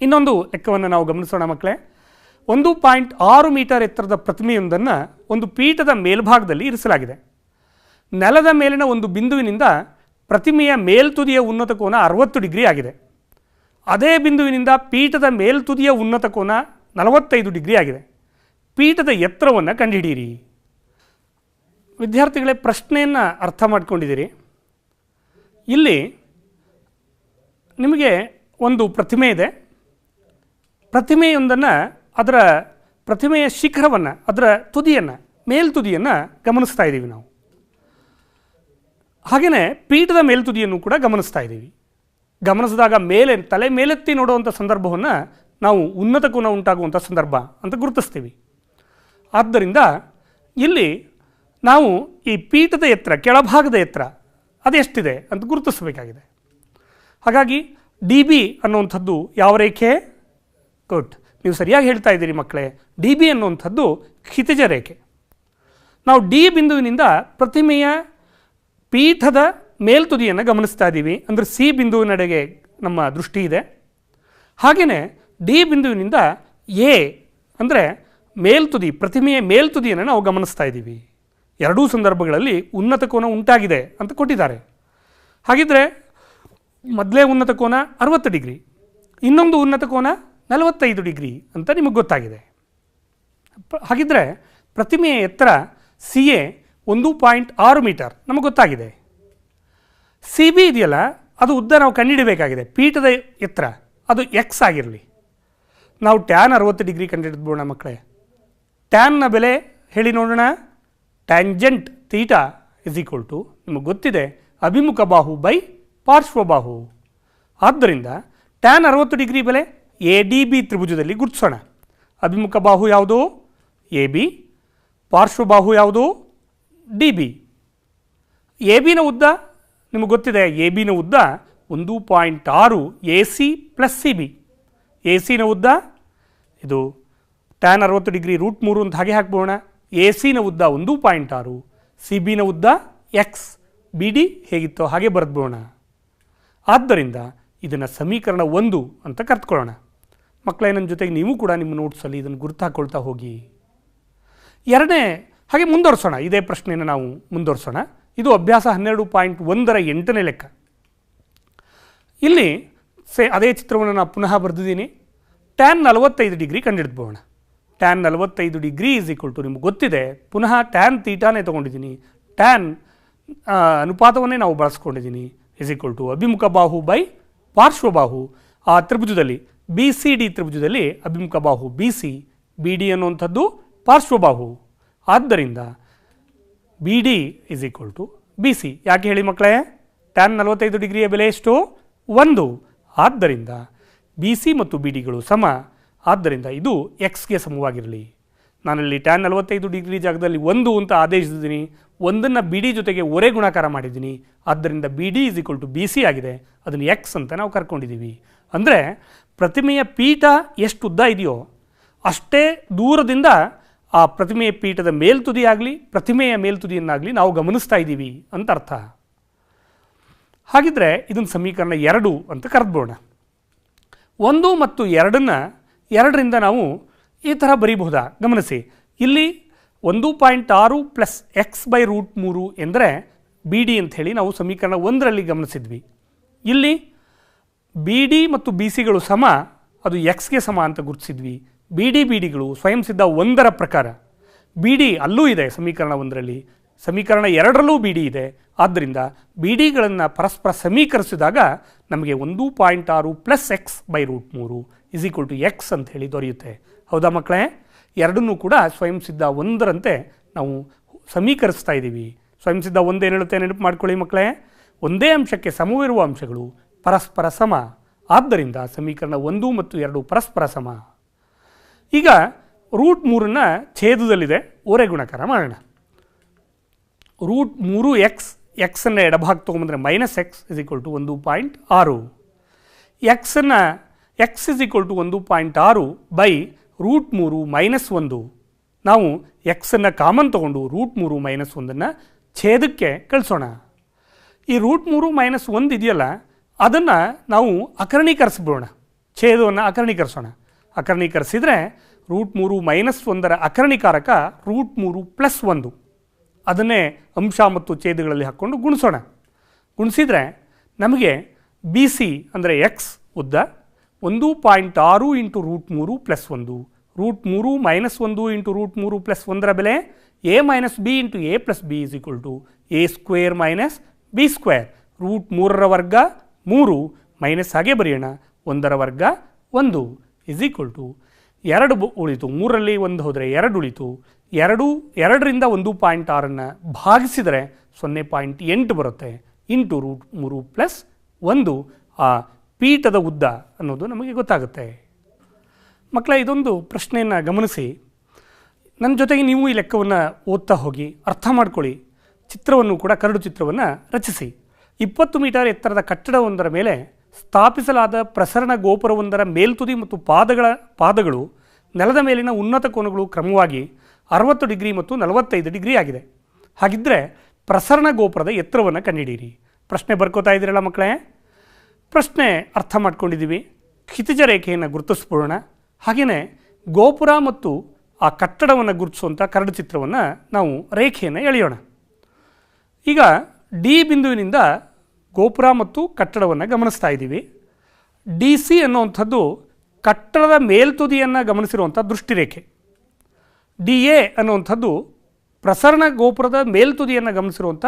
ಇನ್ನೊಂದು ಲೆಕ್ಕವನ್ನು ನಾವು ಗಮನಿಸೋಣ ಮಕ್ಕಳೇ. ಒಂದು ಪಾಯಿಂಟ್ ಆರು ಮೀಟರ್ ಎತ್ತರದ ಪ್ರತಿಮೆಯೊಂದನ್ನು ಒಂದು ಪೀಠದ ಮೇಲ್ಭಾಗದಲ್ಲಿ ಇರಿಸಲಾಗಿದೆ. ನೆಲದ ಮೇಲಿನ ಒಂದು ಬಿಂದುವಿನಿಂದ ಪ್ರತಿಮೆಯ ಮೇಲ್ತುದಿಯ ಉನ್ನತ ಕೋನ ಅರವತ್ತು ಡಿಗ್ರಿ ಆಗಿದೆ. ಅದೇ ಬಿಂದುವಿನಿಂದ ಪೀಠದ ಮೇಲ್ತುದಿಯ ಉನ್ನತ ಕೋನ ನಲವತ್ತೈದು ಡಿಗ್ರಿ ಆಗಿದೆ. ಪೀಠದ ಎತ್ತರವನ್ನು ಕಂಡುಹಿಡಿಯಿರಿ ವಿದ್ಯಾರ್ಥಿಗಳೇ, ಪ್ರಶ್ನೆಯನ್ನು ಅರ್ಥ ಮಾಡಿಕೊಂಡಿದ್ದೀರಿ. ಇಲ್ಲಿ ನಿಮಗೆ ಒಂದು ಪ್ರತಿಮೆ ಇದೆ. ಪ್ರತಿಮೆಯೊಂದನ್ನು ಅದರ ಪ್ರತಿಮೆಯ ಶಿಖರವನ್ನು, ಅದರ ತುದಿಯನ್ನು, ಮೇಲ್ತುದಿಯನ್ನು ಗಮನಿಸ್ತಾ ಇದ್ದೀವಿ ನಾವು. ಹಾಗೆಯೇ ಪೀಠದ ಮೇಲ್ತುದಿಯನ್ನು ಕೂಡ ಗಮನಿಸ್ತಾ ಇದ್ದೀವಿ ಗಮನಿಸಿದಾಗ ಮೇಲೆ, ತಲೆ ಮೇಲೆತ್ತಿ ನೋಡುವಂಥ ಸಂದರ್ಭವನ್ನು ನಾವು ಉನ್ನತ ಗುಣ ಉಂಟಾಗುವಂಥ ಸಂದರ್ಭ ಅಂತ ಗುರುತಿಸ್ತೀವಿ. ಆದ್ದರಿಂದ ಇಲ್ಲಿ ನಾವು ಈ ಪೀಠದ ಎತ್ತರ, ಕೆಳಭಾಗದ ಎತ್ತರ, ಅದೆಷ್ಟಿದೆ ಅಂತ ಗುರುತಿಸಬೇಕಾಗಿದೆ. ಹಾಗಾಗಿ ಡಿ ಬಿ ಅನ್ನುವಂಥದ್ದು ಯಾವ ರೇಖೆ? ಗುಡ್ ನೀವು ಸರಿಯಾಗಿ ಹೇಳ್ತಾ ಇದ್ದೀರಿ ಮಕ್ಕಳೇ, ಡಿ ಬಿ ಅನ್ನುವಂಥದ್ದು ಕ್ಷಿತಿಜ ರೇಖೆ ನಾವು ಡಿ ಬಿಂದುವಿನಿಂದ ಪ್ರತಿಮೆಯ ಪೀಠದ ಮೇಲ್ತುದಿಯನ್ನು ಗಮನಿಸ್ತಾ ಇದ್ದೀವಿ. ಅಂದರೆ ಸಿ ಬಿಂದುವಿನಡೆಗೆ ನಮ್ಮ ದೃಷ್ಟಿ ಇದೆ. ಹಾಗೆಯೇ ಡಿ ಬಿಂದುವಿನಿಂದ ಎ, ಅಂದರೆ ಮೇಲ್ತುದಿ, ಪ್ರತಿಮೆಯ ಮೇಲ್ತುದಿಯನ್ನು ನಾವು ಗಮನಿಸ್ತಾ ಇದ್ದೀವಿ. ಎರಡೂ ಸಂದರ್ಭಗಳಲ್ಲಿ ಉನ್ನತ ಕೋನ ಉಂಟಾಗಿದೆ ಅಂತ ಕೊಟ್ಟಿದ್ದಾರೆ. ಹಾಗಿದ್ರೆ ಮೊದಲೇ ಉನ್ನತ ಕೋನ ಅರವತ್ತು ಡಿಗ್ರಿ, ಇನ್ನೊಂದು ಉನ್ನತ ಕೋನ ನಲವತ್ತೈದು ಡಿಗ್ರಿ ಅಂತ ನಿಮಗೆ ಗೊತ್ತಾಗಿದೆ. ಹಾಗಿದ್ದರೆ ಪ್ರತಿಮೆಯ ಎತ್ತರ ಸಿ ಎ ಒಂದು ಪಾಯಿಂಟ್ ಆರು ಮೀಟರ್ ನಮಗೆ ಗೊತ್ತಾಗಿದೆ. ಸಿ ಬಿ ಇದೆಯಲ್ಲ, ಅದು ಉದ್ದ ನಾವು ಕಂಡುಹಿಡಬೇಕಾಗಿದೆ ಪೀಠದ ಎತ್ತರ, ಅದು ಎಕ್ಸ್ ಆಗಿರಲಿ. ನಾವು ಟ್ಯಾನ್ ಅರವತ್ತು ಡಿಗ್ರಿ ಕಂಡುಹಿಡಿದ್ಬೋಣ ಮಕ್ಕಳೇ. ಟ್ಯಾನ್ನ ಬೆಲೆ ಹೇಳಿ ನೋಡೋಣ. Tangent theta is equal to ನಿಮಗೆ ಗೊತ್ತಿದೆ, ಅಭಿಮುಖ ಬಾಹು ಬೈ ಪಾರ್ಶ್ವಬಾಹು ಆದ್ದರಿಂದ ಟ್ಯಾನ್ ಅರವತ್ತು ಡಿಗ್ರಿ ಬೆಲೆ ಎ ಡಿ ಬಿ ತ್ರಿಭುಜದಲ್ಲಿ ಗುರುತಿಸೋಣ. ಅಭಿಮುಖ ಬಾಹು ಯಾವುದು? A B. ಪಾರ್ಶ್ವಬಾಹು ಯಾವುದು? D B. ಎ ಬಿನ ಉದ್ದ? ನಿಮಗೆ ಗೊತ್ತಿದೆ, ಎ ಬಿನ ಉದ್ದ ಒಂದು ಪಾಯಿಂಟ್ ಆರು A C plus C B. A ಸಿನ ಉದ್ದ? ಇದು ಟ್ಯಾನ್ ಅರವತ್ತು ಡಿಗ್ರಿ ರೂಟ್ ಮೂರು ಅಂತ ಹಾಗೆ ಹಾಕ್ಬೋಣ. ಎ ಸಿನ ಉದ್ದ ಒಂದು ಪಾಯಿಂಟ್ ಆರು, ಸಿ ಬಿನ ಉದ್ದ ಎಕ್ಸ್. ಬಿ ಡಿ ಹೇಗಿತ್ತೋ ಹಾಗೆ ಬರೆದ್ಬೋಣ. ಆದ್ದರಿಂದ ಇದನ್ನು ಸಮೀಕರಣ ಒಂದು ಅಂತ ಕರೆದುಕೊಳ್ಳೋಣ. ಮಕ್ಕಳೇ, ನನ್ನ ಜೊತೆಗೆ ನೀವು ಕೂಡ ನಿಮ್ಮ ನೋಟ್ಸಲ್ಲಿ ಇದನ್ನು ಗುರುತು ಹಾಕ್ಕೊಳ್ತಾ ಹೋಗಿ. ಎರಡನೇ, ಹಾಗೆ ಮುಂದುವರ್ಸೋಣ. ಇದೇ ಪ್ರಶ್ನೆಯನ್ನು ನಾವು ಮುಂದುವರ್ಸೋಣ. ಇದು ಅಭ್ಯಾಸ ಹನ್ನೆರಡು ಪಾಯಿಂಟ್ ಒಂದರ ಎಂಟನೇ ಲೆಕ್ಕ. ಇಲ್ಲಿ ಸೇ, ಅದೇ ಚಿತ್ರವನ್ನು ನಾನು ಪುನಃ ಬರೆದಿದ್ದೀನಿ. ಟ್ಯಾನ್ ನಲವತ್ತೈದು ಡಿಗ್ರಿ ಕಂಡುಹಿಡ್ಬೋಣ ಟ್ಯಾನ್ ನಲವತ್ತೈದು ಡಿಗ್ರಿ ಈಸ್ ಈಕ್ವಲ್ ಟು ನಿಮ್ಗೆ ಗೊತ್ತಿದೆ. ಪುನಃ ಟ್ಯಾನ್ ತೀಟಾನೇ ತೊಗೊಂಡಿದ್ದೀನಿ. ಟ್ಯಾನ್ ಅನುಪಾತವನ್ನೇ ನಾವು ಬಳಸ್ಕೊಂಡಿದ್ದೀನಿ. ಈಸ್ ಈಕ್ವಲ್ ಟು ಅಭಿಮುಖ ಬಾಹು ಬೈ ಪಾರ್ಶ್ವಬಾಹು. ಆ ತ್ರಿಭುಜದಲ್ಲಿ ಬಿ ಸಿ ಡಿ ತ್ರಿಭುಜದಲ್ಲಿ ಅಭಿಮುಖ ಬಾಹು ಬಿ ಸಿ ಬಿ ಡಿ ಅನ್ನುವಂಥದ್ದು ಪಾರ್ಶ್ವಬಾಹು ಆದ್ದರಿಂದ B D is equal to B C ಯಾಕೆ ಹೇಳಿ ಮಕ್ಕಳೇ? ಟ್ಯಾನ್ ನಲವತ್ತೈದು ಡಿಗ್ರಿಯ ಬೆಲೆ ಎಷ್ಟು? ಒಂದು. ಆದ್ದರಿಂದ ಬಿ ಸಿ ಮತ್ತು ಬಿ ಡಿಗಳು ಸಮ. ಆದ್ದರಿಂದ ಇದು ಎಕ್ಸ್ಗೆ ಸಮವಾಗಿರಲಿ. ನಾನಲ್ಲಿ ಟ್ಯಾನ್ ನಲವತ್ತೈದು ಡಿಗ್ರಿ ಜಾಗದಲ್ಲಿ ಒಂದು ಅಂತ ಆದೇಶಿಸಿದ್ದೀನಿ. ಒಂದನ್ನು ಬಿ ಡಿ ಜೊತೆಗೆ ಒರೆ ಗುಣಾಕಾರ ಮಾಡಿದ್ದೀನಿ. ಆದ್ದರಿಂದ B D is equal to B C ಆಗಿದೆ. ಅದನ್ನು ಎಕ್ಸ್ ಅಂತ ನಾವು ಕರ್ಕೊಂಡಿದ್ದೀವಿ. ಅಂದರೆ ಪ್ರತಿಮೆಯ ಪೀಠ ಎಷ್ಟು ಉದ್ದ ಇದೆಯೋ ಅಷ್ಟೇ ದೂರದಿಂದ ಆ ಪ್ರತಿಮೆಯ ಪೀಠದ ಮೇಲ್ತುದಿಯಾಗಲಿ, ಪ್ರತಿಮೆಯ ಮೇಲ್ತುದಿಯನ್ನಾಗಲಿ ನಾವು ಗಮನಿಸ್ತಾ ಇದ್ದೀವಿ ಅಂತ ಅರ್ಥ. ಹಾಗಿದ್ರೆ ಇದನ್ನು ಸಮೀಕರಣ ಎರಡು ಅಂತ ಕರೆದ್ಬೋಣ. ಒಂದು ಮತ್ತು ಎರಡನ್ನು ಎರಡರಿಂದ ನಾವು ಈ ಥರ ಬರೀಬಹುದಾ? ಗಮನಿಸಿ. ಇಲ್ಲಿ ಒಂದು ಪಾಯಿಂಟ್ ಆರು ಪ್ಲಸ್ ಎಕ್ಸ್ ಬೈ ರೂಟ್ ಮೂರು ಎಂದರೆ ಬಿ ಡಿ ಅಂಥೇಳಿ ನಾವು ಸಮೀಕರಣ ಒಂದರಲ್ಲಿ ಗಮನಿಸಿದ್ವಿ. ಇಲ್ಲಿ ಬಿ ಡಿ ಮತ್ತು ಬಿ ಸಿಗಳು ಸಮ, ಅದು ಎಕ್ಸ್ಗೆ ಸಮ ಅಂತ ಗುರುತಿಸಿದ್ವಿ. ಬಿ ಡಿ ಬಿ ಡಿಗಳು ಸ್ವಯಂ ಸಿದ್ಧ ಒಂದರ ಪ್ರಕಾರ. ಬಿ ಡಿ ಅಲ್ಲೂ ಇದೆ ಸಮೀಕರಣ ಒಂದರಲ್ಲಿ. ಸಮೀಕರಣ ಎರಡರಲ್ಲೂ ಬಿ ಡಿ ಇದೆ. ಆದ್ದರಿಂದ ಬಿ ಡಿಗಳನ್ನು ಪರಸ್ಪರ ಸಮೀಕರಿಸಿದಾಗ ನಮಗೆ ಒಂದು ಪಾಯಿಂಟ್ ಆರು ಪ್ಲಸ್ ಎಕ್ಸ್ ಬೈ ರೂಟ್ ಮೂರು ಇಸ್ ಈಕ್ವಲ್ ಟು ಎಕ್ಸ್ ಅಂತ ಹೇಳಿ ದೊರೆಯುತ್ತೆ. ಹೌದಾ ಮಕ್ಕಳೇ? ಎರಡನ್ನೂ ಕೂಡ ಸ್ವಯಂ ಸಿದ್ಧ ಒಂದರಂತೆ ನಾವು ಸಮೀಕರಿಸ್ತಾ ಇದ್ದೀವಿ ಸ್ವಯಂ ಸಿದ್ಧ ಒಂದೇನು ಹೇಳುತ್ತೆ ನೆನಪು ಮಾಡ್ಕೊಳ್ಳಿ ಮಕ್ಕಳೇ? ಒಂದೇ ಅಂಶಕ್ಕೆ ಸಮವಿರುವ ಅಂಶಗಳು ಪರಸ್ಪರ ಸಮ. ಆದ್ದರಿಂದ ಸಮೀಕರಣ ಒಂದು ಮತ್ತು ಎರಡು ಪರಸ್ಪರ ಸಮ. ಈಗ ರೂಟ್ ಮೂರನ್ನು ಛೇದದಲ್ಲಿದೆ. ಓರೆ ಗುಣಕಾರ ಮಾಡೋಣ. ರೂಟ್ ಮೂರು ಎಕ್ಸ್ ಎಕ್ಸನ್ನು ಎಡಭಾಗ ತೊಗೊಂಬಂದರೆ minus x is equal to ಒಂದು ಪಾಯಿಂಟ್ ಆರು. ಎಕ್ಸನ್ನು ಎಕ್ಸ್ ಇಸ್ ಈಕ್ವಲ್ ಟು ಒಂದು ಪಾಯಿಂಟ್ ಆರು ಬೈ ರೂಟ್ ಮೂರು ಮೈನಸ್ ಒಂದು. ನಾವು ಎಕ್ಸನ್ನು ಕಾಮನ್ ತೊಗೊಂಡು ರೂಟ್ ಮೂರು ಮೈನಸ್ ಒಂದನ್ನು ಛೇದಕ್ಕೆ ಕಳಿಸೋಣ. ಈ ರೂಟ್ ಮೂರು ಮೈನಸ್ ಒಂದು ಇದೆಯಲ್ಲ ಅದನ್ನು ನಾವು ಅಕರ್ಣೀಕರಿಸ್ಬಿಡೋಣ. ಛೇದವನ್ನು ಅಕರ್ಣೀಕರಿಸೋಣ. ಅಕರ್ಣೀಕರಿಸಿದರೆ ರೂಟ್ ಮೂರು ಮೈನಸ್ ಒಂದರ ಅಕರ್ಣಿಕಾರಕ ರೂಟ್ ಮೂರು ಪ್ಲಸ್ ಒಂದು. ಅದನ್ನೇ ಅಂಶ ಮತ್ತು ಛೇದಗಳಲ್ಲಿ ಹಾಕ್ಕೊಂಡು ಗುಣಿಸೋಣ. ಗುಣಿಸಿದರೆ ನಮಗೆ ಬಿ ಸಿ ಅಂದರೆ ಎಕ್ಸ್ ಉದ್ದ ಒಂದು ಪಾಯಿಂಟ್ ಆರು ಇಂಟು ರೂಟ್ ಮೂರು ಪ್ಲಸ್ ಒಂದು. ರೂಟ್ ಮೂರು ಮೈನಸ್ ಒಂದು ಇಂಟು ರೂಟ್ ಮೂರು ಪ್ಲಸ್ ಒಂದರ ಬೆಲೆ A minus B into A plus B is equal to A square minus B square. Root ಮೂರರ ವರ್ಗ ಮೂರು ಮೈನಸ್ ಹಾಗೆ ಬರೆಯೋಣ. ಒಂದರ ವರ್ಗ ಒಂದು ಇಸ್ ಈಕ್ವಲ್ ಟು ಎರಡು ಉಳಿತು. ಮೂರರಲ್ಲಿ ಒಂದು ಹೋದರೆ ಎರಡು ಉಳಿತು. ಎರಡು, ಎರಡರಿಂದ ಒಂದು ಪಾಯಿಂಟ್ ಆರನ್ನು ಭಾಗಿಸಿದರೆ ಸೊನ್ನೆ ಪಾಯಿಂಟ್ ಎಂಟು ಬರುತ್ತೆ. ಇಂಟು ರೂಟ್ ಮೂರು ಪ್ಲಸ್ ಒಂದು. ಆ ಪೀಠದ ಉದ್ದ ಅನ್ನೋದು ನಮಗೆ ಗೊತ್ತಾಗುತ್ತೆ. ಮಕ್ಕಳ ಇದೊಂದು ಪ್ರಶ್ನೆಯನ್ನು ಗಮನಿಸಿ. ನನ್ನ ಜೊತೆಗೆ ನೀವು ಈ ಲೆಕ್ಕವನ್ನು ಓದ್ತಾ ಹೋಗಿ ಅರ್ಥ ಮಾಡ್ಕೊಳ್ಳಿ. ಚಿತ್ರವನ್ನು ಕೂಡ ಕರಡು ಚಿತ್ರವನ್ನು ರಚಿಸಿ. ಇಪ್ಪತ್ತು ಮೀಟರ್ ಎತ್ತರದ ಕಟ್ಟಡವೊಂದರ ಮೇಲೆ ಸ್ಥಾಪಿಸಲಾದ ಪ್ರಸರಣ ಗೋಪುರವೊಂದರ ಮೇಲ್ತುದಿ ಮತ್ತು ಪಾದಗಳ, ಪಾದಗಳು ನೆಲದ ಮೇಲಿನ ಉನ್ನತ ಕೋನಗಳು ಕ್ರಮವಾಗಿ ಅರವತ್ತು ಡಿಗ್ರಿ ಮತ್ತು ನಲವತ್ತೈದು ಡಿಗ್ರಿ ಆಗಿದೆ. ಹಾಗಿದ್ದರೆ ಪ್ರಸರಣ ಗೋಪುರದ ಎತ್ತರವನ್ನು ಕಂಡುಹಿಡಿಯಿರಿ ಪ್ರಶ್ನೆ ಬರ್ಕೋತಾ ಇದ್ದೀರಲ್ಲ ಮಕ್ಕಳೇ? ಪ್ರಶ್ನೆ ಅರ್ಥ ಮಾಡ್ಕೊಂಡಿದ್ದೀವಿ. ಕ್ಷಿತಿಜ ರೇಖೆಯನ್ನು ಗುರುತಿಸ್ಬಿಡೋಣ ಹಾಗೆಯೇ ಗೋಪುರ ಮತ್ತು ಆ ಕಟ್ಟಡವನ್ನು ಗುರುತಿಸುವಂಥ ಕರಡು ಚಿತ್ರವನ್ನು ನಾವು ರೇಖೆಯನ್ನು ಎಳೆಯೋಣ. ಈಗ ಡಿ ಬಿಂದುವಿನಿಂದ ಗೋಪುರ ಮತ್ತು ಕಟ್ಟಡವನ್ನು ಗಮನಿಸ್ತಾ ಇದ್ದೀವಿ. ಡಿ ಸಿ ಅನ್ನುವಂಥದ್ದು ಕಟ್ಟಡದ ಮೇಲ್ತುದಿಯನ್ನು ಗಮನಿಸಿರುವಂಥ ದೃಷ್ಟಿರೇಖೆ. ಡಿ ಎ ಅನ್ನುವಂಥದ್ದು ಪ್ರಸರಣ ಗೋಪುರದ ಮೇಲ್ತುದಿಯನ್ನು ಗಮನಿಸಿರುವಂಥ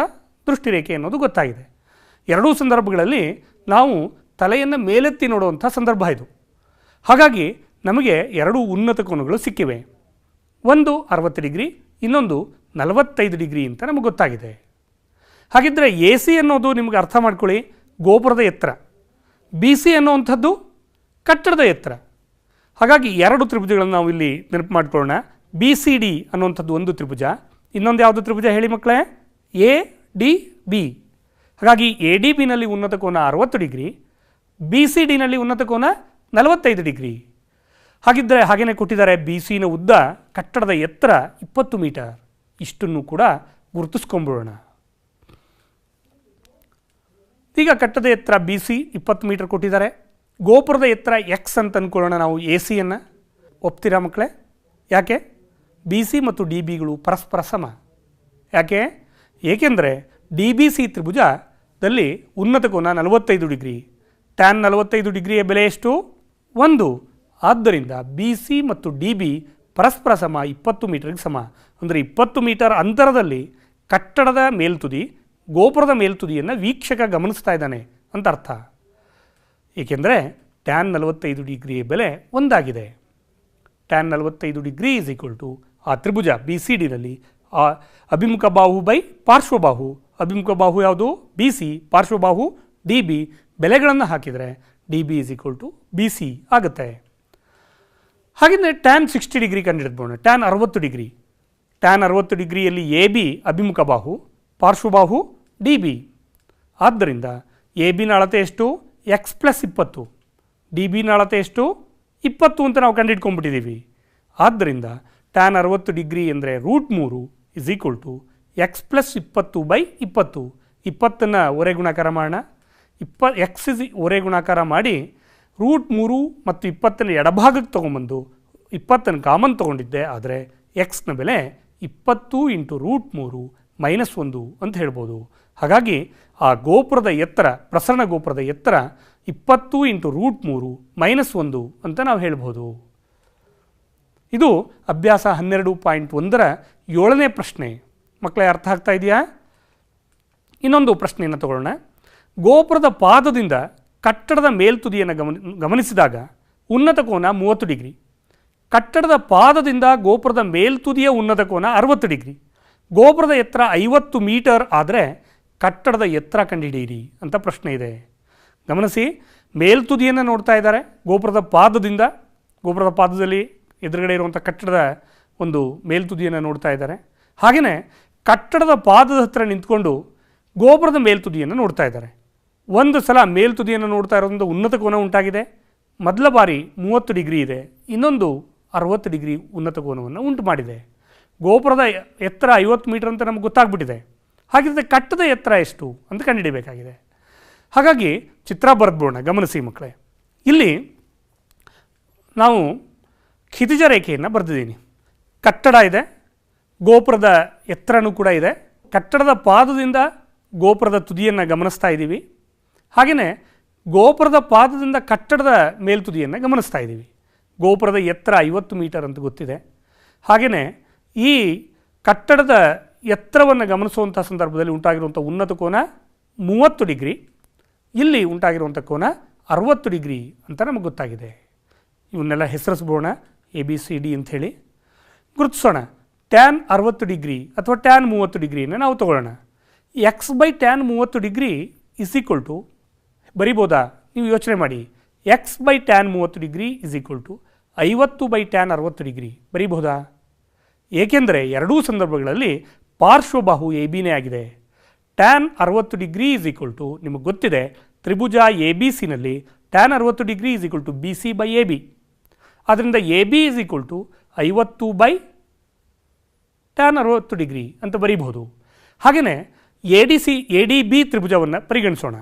ದೃಷ್ಟಿರೇಖೆ ಅನ್ನೋದು ಗೊತ್ತಾಗಿದೆ. ಎರಡೂ ಸಂದರ್ಭಗಳಲ್ಲಿ ನಾವು ತಲೆಯನ್ನು ಮೇಲೆತ್ತಿ ನೋಡುವಂಥ ಸಂದರ್ಭ ಇದು. ಹಾಗಾಗಿ ನಮಗೆ ಎರಡು ಉನ್ನತ ಕೋನಗಳು ಸಿಕ್ಕಿವೆ. ಒಂದು ಅರವತ್ತು ಡಿಗ್ರಿ, ಇನ್ನೊಂದು ನಲವತ್ತೈದು ಡಿಗ್ರಿ ಅಂತ ನಮಗೆ ಗೊತ್ತಾಗಿದೆ. ಹಾಗಿದ್ದರೆ ಎ ಸಿ ಅನ್ನೋದು ನಿಮಗೆ ಅರ್ಥ ಮಾಡ್ಕೊಳ್ಳಿ, ಗೋಪುರದ ಎತ್ತರ. ಬಿ ಸಿ ಅನ್ನುವಂಥದ್ದು ಕಟ್ಟಡದ ಎತ್ತರ. ಹಾಗಾಗಿ ಎರಡು ತ್ರಿಭುಜಗಳನ್ನು ನಾವು ಇಲ್ಲಿ ನೆನಪು ಮಾಡ್ಕೊಳ್ಳೋಣ. ಬಿ ಸಿ ಡಿ ಅನ್ನುವಂಥದ್ದು ಒಂದು ತ್ರಿಭುಜ, ಇನ್ನೊಂದು ಯಾವುದು ತ್ರಿಭುಜ ಹೇಳಿ ಮಕ್ಕಳೇ? A D B. ಹಾಗಾಗಿ ಎ ಡಿ ಬಿನಲ್ಲಿ ಉನ್ನತ ಕೋನ ಅರವತ್ತು ಡಿಗ್ರಿ, ಬಿ ಸಿ ಡಿನಲ್ಲಿ ಉನ್ನತ ಕೋನ ನಲವತ್ತೈದು ಡಿಗ್ರಿ. ಹಾಗಿದ್ದರೆ ಹಾಗೆಯೇ ಕೊಟ್ಟಿದ್ದಾರೆ, ಬಿ ಸಿನ ಉದ್ದ ಕಟ್ಟಡದ ಎತ್ತರ ಇಪ್ಪತ್ತು ಮೀಟರ್. ಇಷ್ಟನ್ನು ಕೂಡ ಗುರುತಿಸ್ಕೊಂಬಿಡೋಣ. ಈಗ ಕಟ್ಟದ ಎತ್ತರ ಬಿ ಸಿ ಇಪ್ಪತ್ತು ಮೀಟರ್ ಕೊಟ್ಟಿದ್ದಾರೆ. ಗೋಪುರದ ಎತ್ತರ ಎಕ್ಸ್ ಅಂತ ಅಂದ್ಕೊಳ್ಳೋಣ ನಾವು ಎ ಸಿಯನ್ನು ಒಪ್ತೀರಾ ಮಕ್ಕಳೇ? ಯಾಕೆ? ಬಿ ಸಿ ಮತ್ತು ಡಿ ಬಿಗಳು ಪರಸ್ಪರ ಸಮ. ಯಾಕೆ? ಏಕೆಂದರೆ ಡಿ ಬಿ ಸಿ ತ್ರಿಭುಜದಲ್ಲಿ ಉನ್ನತ ಕೋನ ನಲವತ್ತೈದು ಡಿಗ್ರಿ. ಟ್ಯಾನ್ ನಲವತ್ತೈದು ಡಿಗ್ರಿಯ ಬೆಲೆ ಎಷ್ಟು? ಒಂದು. ಆದ್ದರಿಂದ ಬಿ ಸಿ ಮತ್ತು ಡಿ ಬಿ ಪರಸ್ಪರ ಸಮ ಇಪ್ಪತ್ತು ಮೀಟರ್ಗೆ ಸಮ. ಅಂದರೆ ಇಪ್ಪತ್ತು ಮೀಟರ್ ಅಂತರದಲ್ಲಿ ಕಟ್ಟಡದ ಮೇಲ್ತುದಿ ಗೋಪುರದ ಮೇಲ್ತುದಿಯನ್ನು ವೀಕ್ಷಕ ಗಮನಿಸ್ತಾ ಇದ್ದಾನೆ ಅಂತ ಅರ್ಥ. ಏಕೆಂದರೆ ಟ್ಯಾನ್ ನಲವತ್ತೈದು ಡಿಗ್ರಿಯ ಬೆಲೆ ಒಂದಾಗಿದೆ. ಟ್ಯಾನ್ ನಲವತ್ತೈದು ಡಿಗ್ರಿ ಈಸ್ ಈಕ್ವಲ್ ಟು ಆ ತ್ರಿಭುಜ ಬಿ ಸಿ ಡಿನಲ್ಲಿ ಆ ಅಭಿಮುಖ ಬಾಹು ಬೈ ಪಾರ್ಶ್ವಬಾಹು ಅಭಿಮುಖ ಬಾಹು ಯಾವುದು? ಬಿ ಸಿ ಪಾರ್ಶ್ವಬಾಹು ಡಿ ಬಿ ಬೆಲೆಗಳನ್ನು ಹಾಕಿದರೆ D B is equal to B C ಆಗುತ್ತೆ. ಹಾಗೆಂದರೆ ಟ್ಯಾನ್ ಸಿಕ್ಸ್ಟಿ ಡಿಗ್ರಿ ಕಂಡುಹಿಡಿದ್ಬೋಣ. ಟ್ಯಾನ್ ಅರವತ್ತು ಡಿಗ್ರಿ. ಟ್ಯಾನ್ ಅರವತ್ತು ಡಿಗ್ರಿಯಲ್ಲಿ ಎ ಬಿ ಅಭಿಮುಖ ಬಾಹು ಪಾರ್ಶ್ವಬಾಹು ಡಿ ಬಿ ಆದ್ದರಿಂದ ಎ ಬಿನ ಅಳತೆ ಎಷ್ಟು? ಎಕ್ಸ್ ಪ್ಲಸ್ ಇಪ್ಪತ್ತು. ಡಿ ಬಿನ ಅಳತೆ ಎಷ್ಟು? ಇಪ್ಪತ್ತು ಅಂತ ನಾವು ಕಂಡುಹಿಡ್ಕೊಂಡ್ಬಿಟ್ಟಿದ್ದೀವಿ ಆದ್ದರಿಂದ ಟ್ಯಾನ್ ಅರವತ್ತು ಡಿಗ್ರಿ ಅಂದರೆ ರೂಟ್ ಮೂರು is equal to x plus ಇಪ್ಪತ್ತು ಬೈ ಇಪ್ಪತ್ತು. ಇಪ್ಪತ್ತನ್ನು ಒರೆ ಗುಣಾಕಾರ ಮಾಡೋಣ. ಇಪ್ಪ ಎಕ್ಸ್ ಇಸ್ ಒರೆ ಗುಣಾಕಾರ ಮಾಡಿ ರೂಟ್ ಮೂರು ಮತ್ತು ಇಪ್ಪತ್ತನ್ನು ಎಡಭಾಗಕ್ಕೆ ತೊಗೊಂಬಂದು ಇಪ್ಪತ್ತನ್ನು ಕಾಮನ್ ತೊಗೊಂಡಿದ್ದೆ, ಆದರೆ ಎಕ್ಸ್ನ ಬೆಲೆ ಇಪ್ಪತ್ತು ಇಂಟು ರೂಟ್ ಮೂರು ಮೈನಸ್ ಒಂದು ಅಂತ ಹೇಳ್ಬೋದು. ಹಾಗಾಗಿ ಆ ಗೋಪುರದ ಎತ್ತರ, ಪ್ರಸರಣ ಗೋಪುರದ ಎತ್ತರ ಇಪ್ಪತ್ತು ಇಂಟು ರೂಟ್ ಮೂರು ಮೈನಸ್ ಒಂದು ಅಂತ ನಾವು ಹೇಳ್ಬೋದು. ಇದು ಅಭ್ಯಾಸ ಹನ್ನೆರಡು ಪಾಯಿಂಟ್ ಒಂದರ ಏಳನೇ ಪ್ರಶ್ನೆ. ಮಕ್ಕಳೇ, ಅರ್ಥ ಆಗ್ತಾ ಇದೆಯಾ? ಇನ್ನೊಂದು ಪ್ರಶ್ನೆಯನ್ನು ತಗೊಳ್ಳೋಣ. ಗೋಪುರದ ಪಾದದಿಂದ ಕಟ್ಟಡದ ಮೇಲ್ತುದಿಯನ್ನು ಗಮನ, ಗಮನಿಸಿದಾಗ ಉನ್ನತ ಕೋನ ಮೂವತ್ತು ಡಿಗ್ರಿ. ಕಟ್ಟಡದ ಪಾದದಿಂದ ಗೋಪುರದ ಮೇಲ್ತುದಿಯ ಉನ್ನತ ಕೋನ ಅರವತ್ತು ಡಿಗ್ರಿ. ಗೋಪುರದ ಎತ್ತರ ಐವತ್ತು ಮೀಟರ್ ಆದರೆ ಕಟ್ಟಡದ ಎತ್ತರ ಕಂಡುಹಿಡಿಯಿರಿ ಅಂತ ಪ್ರಶ್ನೆ ಇದೆ. ಗಮನಿಸಿ, ಮೇಲ್ತುದಿಯನ್ನು ನೋಡ್ತಾ ಇದ್ದಾರೆ. ಗೋಪುರದ ಪಾದದಿಂದ, ಗೋಪುರದ ಪಾದದಲ್ಲಿ ಎದುರುಗಡೆ ಇರುವಂಥ ಕಟ್ಟಡದ ಒಂದು ಮೇಲ್ತುದಿಯನ್ನು ನೋಡ್ತಾ ಇದ್ದಾರೆ. ಹಾಗೆಯೇ ಕಟ್ಟಡದ ಪಾದದ ಹತ್ತಿರ ನಿಂತ್ಕೊಂಡು ಗೋಪುರದ ಮೇಲ್ತುದಿಯನ್ನು ನೋಡ್ತಾ ಇದ್ದಾರೆ. ಒಂದು ಸಲ ಮೇಲ್ತುದಿಯನ್ನು ನೋಡ್ತಾ ಇರೋದ್ರಿಂದ ಉನ್ನತ ಕೋನ ಉಂಟಾಗಿದೆ. ಮೊದಲ ಬಾರಿ ಮೂವತ್ತು ಡಿಗ್ರಿ ಇದೆ. ಇನ್ನೊಂದು ಅರವತ್ತು ಡಿಗ್ರಿ ಉನ್ನತ ಕೋನವನ್ನು ಉಂಟು ಮಾಡಿದೆ. ಗೋಪುರದ ಎತ್ತರ ಐವತ್ತು ಮೀಟರ್ ಅಂತ ನಮ್ಗೆ ಗೊತ್ತಾಗ್ಬಿಟ್ಟಿದೆ. ಹಾಗಿದ್ರೆ ಕಟ್ಟದ ಎತ್ತರ ಎಷ್ಟು ಅಂತ ಕಂಡುಹಿಡಿಯಬೇಕಾಗಿದೆ. ಹಾಗಾಗಿ ಚಿತ್ರ ಬರೆದ್ಬೋಣ, ಗಮನಿಸಿ ಮಕ್ಕಳೇ. ಇಲ್ಲಿ ನಾವು ಕ್ಷಿತಿಜ ರೇಖೆಯನ್ನು ಬರೆದಿದ್ದೀನಿ. ಕಟ್ಟಡ ಇದೆ, ಗೋಪುರದ ಎತ್ತರನೂ ಕೂಡ ಇದೆ. ಕಟ್ಟಡದ ಪಾದದಿಂದ ಗೋಪುರದ ತುದಿಯನ್ನು ಗಮನಿಸ್ತಾ ಇದ್ದೀವಿ. ಹಾಗೆಯೇ ಗೋಪುರದ ಪಾದದಿಂದ ಕಟ್ಟಡದ ಮೇಲ್ತುದಿಯನ್ನು ಗಮನಿಸ್ತಾ ಇದ್ದೀವಿ. ಗೋಪುರದ ಎತ್ತರ ಐವತ್ತು ಮೀಟರ್ ಅಂತ ಗೊತ್ತಿದೆ. ಹಾಗೆಯೇ ಈ ಕಟ್ಟಡದ ಎತ್ತರವನ್ನು ಗಮನಿಸುವಂಥ ಸಂದರ್ಭದಲ್ಲಿ ಉಂಟಾಗಿರುವಂಥ ಉನ್ನತ ಕೋನ ಮೂವತ್ತು ಡಿಗ್ರಿ, ಇಲ್ಲಿ ಉಂಟಾಗಿರುವಂಥ ಕೋನ ಅರುವತ್ತು ಡಿಗ್ರಿ ಅಂತ ನಮಗೆ ಗೊತ್ತಾಗಿದೆ. ಇವನ್ನೆಲ್ಲ ಹೆಸರಿಸ್ಬೋಣ ಎ ಬಿ ಸಿ ಡಿ ಅಂಥೇಳಿ ಗುರುತಿಸೋಣ ಟ್ಯಾನ್ ಅರುವತ್ತು ಡಿಗ್ರಿ ಅಥವಾ ಟ್ಯಾನ್ ಮೂವತ್ತು ಡಿಗ್ರಿಯನ್ನು ನಾವು ತಗೊಳ್ಳೋಣ. ಎಕ್ಸ್ ಬೈ ಟ್ಯಾನ್ ಮೂವತ್ತು ಡಿಗ್ರಿ ಇಸ್ ಈಕ್ವಲ್ ಟು ಬರಿಬೋದಾ? ನೀವು ಯೋಚನೆ ಮಾಡಿ. ಎಕ್ಸ್ ಬೈ ಟ್ಯಾನ್ ಮೂವತ್ತು ಡಿಗ್ರಿ ಇಸ್ ಈಕ್ವಲ್ ಟು ಐವತ್ತು ಬೈ ಟ್ಯಾನ್ ಅರವತ್ತು ಡಿಗ್ರಿ ಬರಿಬಹುದಾ ಏಕೆಂದರೆ ಎರಡೂ ಸಂದರ್ಭಗಳಲ್ಲಿ ಪಾರ್ಶ್ವಬಾಹು ಎ ಬಿನೇ ಆಗಿದೆ. ಟ್ಯಾನ್ ಅರವತ್ತು ಡಿಗ್ರಿ ಈಸ್ ಈಕ್ವಲ್ ಟು ನಿಮಗೆ ಗೊತ್ತಿದೆ, ತ್ರಿಭುಜ ಎ ಬಿ ಸಿನಲ್ಲಿ ಟ್ಯಾನ್ ಅರವತ್ತು degree is equal to B C by A B. ಆದ್ದರಿಂದ A B is equal to ಐವತ್ತು ಬೈ ಟ್ಯಾನ್ ಅರವತ್ತು ಡಿಗ್ರಿ ಅಂತ ಬರೀಬಹುದು. ಹಾಗೆಯೇ A D C, A D B ತ್ರಿಭುಜವನ್ನು ಪರಿಗಣಿಸೋಣ.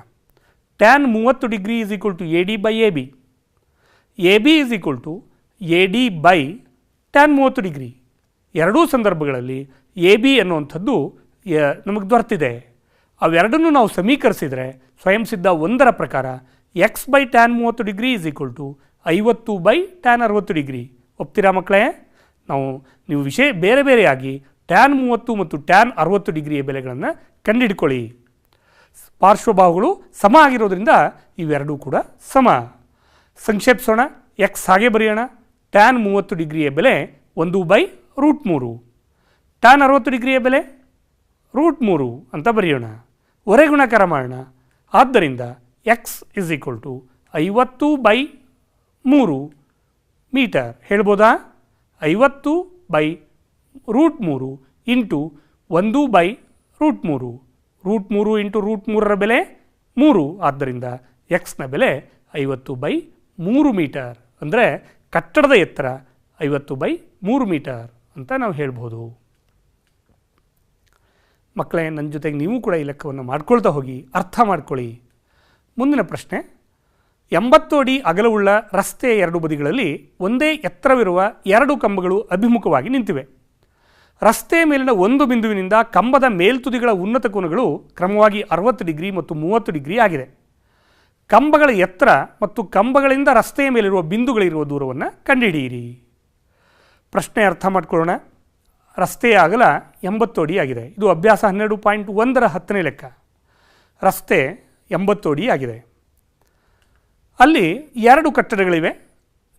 ಟ್ಯಾನ್ ಮೂವತ್ತು degree is equal to A D by A B. A B is equal to A D by tan ಮೂವತ್ತು degree. ಎರಡೂ ಸಂದರ್ಭಗಳಲ್ಲಿ ಎ ಬಿ ಅನ್ನುವಂಥದ್ದು ನಮಗೆ ದೊರೆತಿದೆ. ಅವೆರಡನ್ನು ನಾವು ಸಮೀಕರಿಸಿದರೆ ಸ್ವಯಂ ಸಿದ್ಧ ಒಂದರ ಪ್ರಕಾರ ಎಕ್ಸ್ ಬೈ ಟ್ಯಾನ್ ಮೂವತ್ತು ಡಿಗ್ರಿ ಈಸ್ ಈಕ್ವಲ್ ಟು ಐವತ್ತು ಬೈ ಟ್ಯಾನ್ ಅರವತ್ತು ಡಿಗ್ರಿ. ಒಪ್ತೀರಾ ಮಕ್ಕಳೇ ನಾವು, ನೀವು ವಿಷಯ ಬೇರೆ ಬೇರೆಯಾಗಿ ಟ್ಯಾನ್ ಮೂವತ್ತು ಮತ್ತು ಟ್ಯಾನ್ ಅರವತ್ತು ಡಿಗ್ರಿಯ ಬೆಲೆಗಳನ್ನು ಕಂಡುಹಿಡ್ಕೊಳ್ಳಿ ಪಾರ್ಶ್ವಭಾವಗಳು ಸಮ ಆಗಿರೋದ್ರಿಂದ ಇವೆರಡೂ ಕೂಡ ಸಮ. ಸಂಕ್ಷೇಪಿಸೋಣ ಎಕ್ಸ್ ಹಾಗೆ ಬರೆಯೋಣ. ಟ್ಯಾನ್ ಮೂವತ್ತು ಡಿಗ್ರಿಯ ಬೆಲೆ ಒಂದು ಬೈ ರೂಟ್ ಮೂರು. ಟ್ಯಾನ್ ಅರವತ್ತು ಡಿಗ್ರಿಯ ಬೆಲೆ? ರೂಟ್ ಮೂರು ಅಂತ ಬರೆಯೋಣ. ಹೊರೆ ಗುಣಕರ ಮಾಡೋಣ. ಆದ್ದರಿಂದ ಎಕ್ಸ್ ಇಸ್ ಈಕ್ವಲ್ ಟು ಐವತ್ತು ಬೈ ಮೂರು ಮೀಟರ್. ಹೇಳ್ಬೋದಾ? ಐವತ್ತು ಬೈ ರೂಟ್ ಮೂರು ಇಂಟು ಒಂದು ಬೈ ರೂಟ್ ಮೂರು. ರೂಟ್ ಮೂರು ಇಂಟು ರೂಟ್ ಮೂರರ ಬೆಲೆ ಮೂರು. ಆದ್ದರಿಂದ ಎಕ್ಸ್ನ ಬೆಲೆ ಐವತ್ತು ಬೈ ಮೂರು ಮೀಟರ್. ಅಂದರೆ ಕಟ್ಟಡದ ಎತ್ತರ ಐವತ್ತು ಬೈ ಮೂರು ಮೀಟರ್ ಅಂತ ನಾವು ಹೇಳ್ಬೋದು. ಮಕ್ಕಳೇ ನನ್ನ ಜೊತೆಗೆ ನೀವು ಕೂಡ ಈ ಲೆಕ್ಕವನ್ನು ಮಾಡ್ಕೊಳ್ತಾ ಹೋಗಿ, ಅರ್ಥ ಮಾಡ್ಕೊಳ್ಳಿ. ಮುಂದಿನ ಪ್ರಶ್ನೆ, ಎಂಬತ್ತು ಅಡಿ ಅಗಲವುಳ್ಳ ರಸ್ತೆಯ ಎರಡು ಬದಿಗಳಲ್ಲಿ ಒಂದೇ ಎತ್ತರವಿರುವ ಎರಡು ಕಂಬಗಳು ಅಭಿಮುಖವಾಗಿ ನಿಂತಿವೆ. ರಸ್ತೆಯ ಮೇಲಿನ ಒಂದು ಬಿಂದುವಿನಿಂದ ಕಂಬದ ಮೇಲ್ತುದಿಗಳ ಉನ್ನತ ಕೋನಗಳು ಕ್ರಮವಾಗಿ ಅರವತ್ತು ಡಿಗ್ರಿ ಮತ್ತು ಮೂವತ್ತು ಡಿಗ್ರಿ ಆಗಿದೆ. ಕಂಬಗಳ ಎತ್ತರ ಮತ್ತು ಕಂಬಗಳಿಂದ ರಸ್ತೆಯ ಮೇಲಿರುವ ಬಿಂದುಗಳಿರುವ ದೂರವನ್ನು ಕಂಡುಹಿಡಿಯಿರಿ ಪ್ರಶ್ನೆ ಅರ್ಥ ಮಾಡ್ಕೊಳ್ಳೋಣ. ರಸ್ತೆಯ ಅಗಲ ಎಂಬತ್ತು ಅಡಿ ಆಗಿದೆ. ಇದು ಅಭ್ಯಾಸ ಹನ್ನೆರಡು ಪಾಯಿಂಟ್ ಒಂದರ ಹತ್ತನೇ ಲೆಕ್ಕ. ರಸ್ತೆ ಎಂಬತ್ತು ಅಡಿ ಆಗಿದೆ. ಅಲ್ಲಿ ಎರಡು ಕಟ್ಟಡಗಳಿವೆ.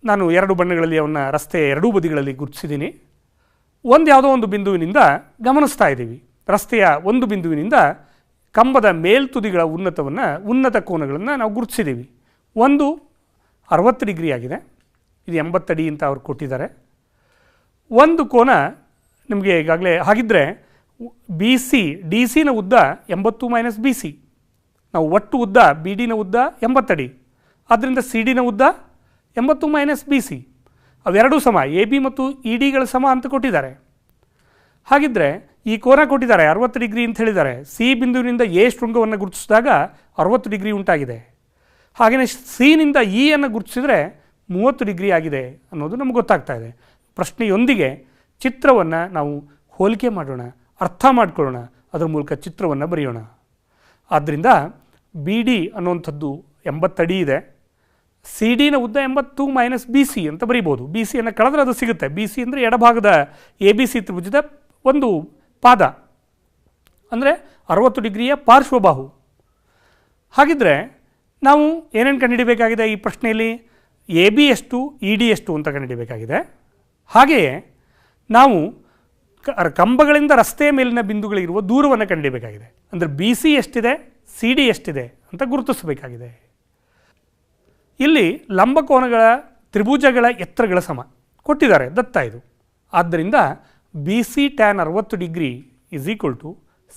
ನಾನು ಎರಡು ಬಣ್ಣಗಳಲ್ಲಿ ಅವನ್ನ ರಸ್ತೆಯ ಎರಡೂ ಬದಿಗಳಲ್ಲಿ ಗುರುತಿಸಿದ್ದೀನಿ. ಒಂದು ಯಾವುದೋ ಒಂದು ಬಿಂದುವಿನಿಂದ ಗಮನಿಸ್ತಾ ಇದ್ದೀವಿ. ರಸ್ತೆಯ ಒಂದು ಬಿಂದುವಿನಿಂದ ಕಂಬದ ಮೇಲ್ತುದಿಗಳ ಉನ್ನತವನ್ನು ಉನ್ನತ ಕೋನಗಳನ್ನು ನಾವು ಗುರುತಿಸಿದ್ದೀವಿ. ಒಂದು ಅರವತ್ತು ಡಿಗ್ರಿ ಆಗಿದೆ. ಇದು ಎಂಬತ್ತಡಿ ಅಂತ ಅವ್ರು ಕೊಟ್ಟಿದ್ದಾರೆ. ಒಂದು ಕೋನ ನಿಮಗೆ ಈಗಾಗಲೇ ಹಾಗಿದ್ದರೆ ಬಿ ಸಿ ಡಿ ಸಿನ ಉದ್ದ ಎಂಬತ್ತು ಮೈನಸ್ ಬಿ ಸಿ ನಾವು ಒಟ್ಟು ಉದ್ದ ಬಿ ಡಿನ ಉದ್ದ ಎಂಬತ್ತಡಿ. ಆದ್ದರಿಂದ ಸಿ ಡಿನ ಉದ್ದ ಎಂಬತ್ತು ಮೈನಸ್ ಬಿ ಸಿ ಅವೆರಡೂ ಸಮ ಎ ಬಿ ಮತ್ತು ಇ ಡಿಗಳ ಸಮ ಅಂತ ಕೊಟ್ಟಿದ್ದಾರೆ. ಹಾಗಿದ್ದರೆ ಈ ಕೋನ ಕೊಟ್ಟಿದ್ದಾರೆ ಅರವತ್ತು ಡಿಗ್ರಿ ಅಂತ ಹೇಳಿದ್ದಾರೆ. ಸಿ ಬಿಂದುವಿನಿಂದ ಎ ಶೃಂಗವನ್ನು ಗುರುತಿಸಿದಾಗ ಅರವತ್ತು ಡಿಗ್ರಿ ಉಂಟಾಗಿದೆ. ಹಾಗೆಯೇ ಸಿನಿಂದ ಇ ಅನ್ನು ಗುರುತಿಸಿದರೆ ಮೂವತ್ತು ಡಿಗ್ರಿ ಆಗಿದೆ ಅನ್ನೋದು ನಮ್ಗೆ ಗೊತ್ತಾಗ್ತಾ ಇದೆ. ಪ್ರಶ್ನೆಯೊಂದಿಗೆ ಚಿತ್ರವನ್ನು ನಾವು ಹೋಲಿಕೆ ಮಾಡೋಣ, ಅರ್ಥ ಮಾಡಿಕೊಳ್ಳೋಣ, ಅದರ ಮೂಲಕ ಚಿತ್ರವನ್ನು ಬರೆಯೋಣ. ಆದ್ದರಿಂದ ಬಿ ಡಿ ಅನ್ನುವಂಥದ್ದು ಎಂಬತ್ತಡಿ ಇದೆ. ಸಿ ಡಿನ ಉದ್ದ ಎಂಬತ್ತು ಮೈನಸ್ ಬಿ ಸಿ ಅಂತ ಬರೀಬೋದು. ಬಿ ಸಿಯನ್ನು ಕಳೆದ್ರೆ ಅದು ಸಿಗುತ್ತೆ. ಬಿ ಸಿ ಅಂದರೆ ಎಡಭಾಗದ ಎ ಬಿ ಸಿ ತ್ರಿಭುಜದ ಒಂದು ಪಾದ. ಅಂದರೆ ಅರವತ್ತು ಡಿಗ್ರಿಯ ಪಾರ್ಶ್ವಬಾಹು. ಹಾಗಿದ್ದರೆ ನಾವು ಏನೇನು ಕಂಡುಹಿಡಿಬೇಕಾಗಿದೆ ಈ ಪ್ರಶ್ನೆಯಲ್ಲಿ? ಎ ಬಿ ಎಷ್ಟು ಇ ಡಿ ಎಷ್ಟು ಅಂತ ಕಂಡುಹಿಡಿಬೇಕಾಗಿದೆ. ಹಾಗೆಯೇ ನಾವು ಕಂಬಗಳಿಂದ ರಸ್ತೆಯ ಮೇಲಿನ ಬಿಂದುಗಳಿರುವ ದೂರವನ್ನು ಕಂಡಿಬೇಕಾಗಿದೆ. ಅಂದರೆ ಬಿ ಸಿ ಎಷ್ಟಿದೆ ಸಿ ಡಿ ಎಷ್ಟಿದೆ ಅಂತ ಗುರುತಿಸಬೇಕಾಗಿದೆ. ಇಲ್ಲಿ ಲಂಬಕೋನಗಳ ತ್ರಿಭುಜಗಳ ಎತ್ತರಗಳ ಸಮ ಕೊಟ್ಟಿದ್ದಾರೆ, ದತ್ತ ಇದು. ಆದ್ದರಿಂದ ಬಿ ಸಿ ಟ್ಯಾನ್ ಅರವತ್ತು degree is equal to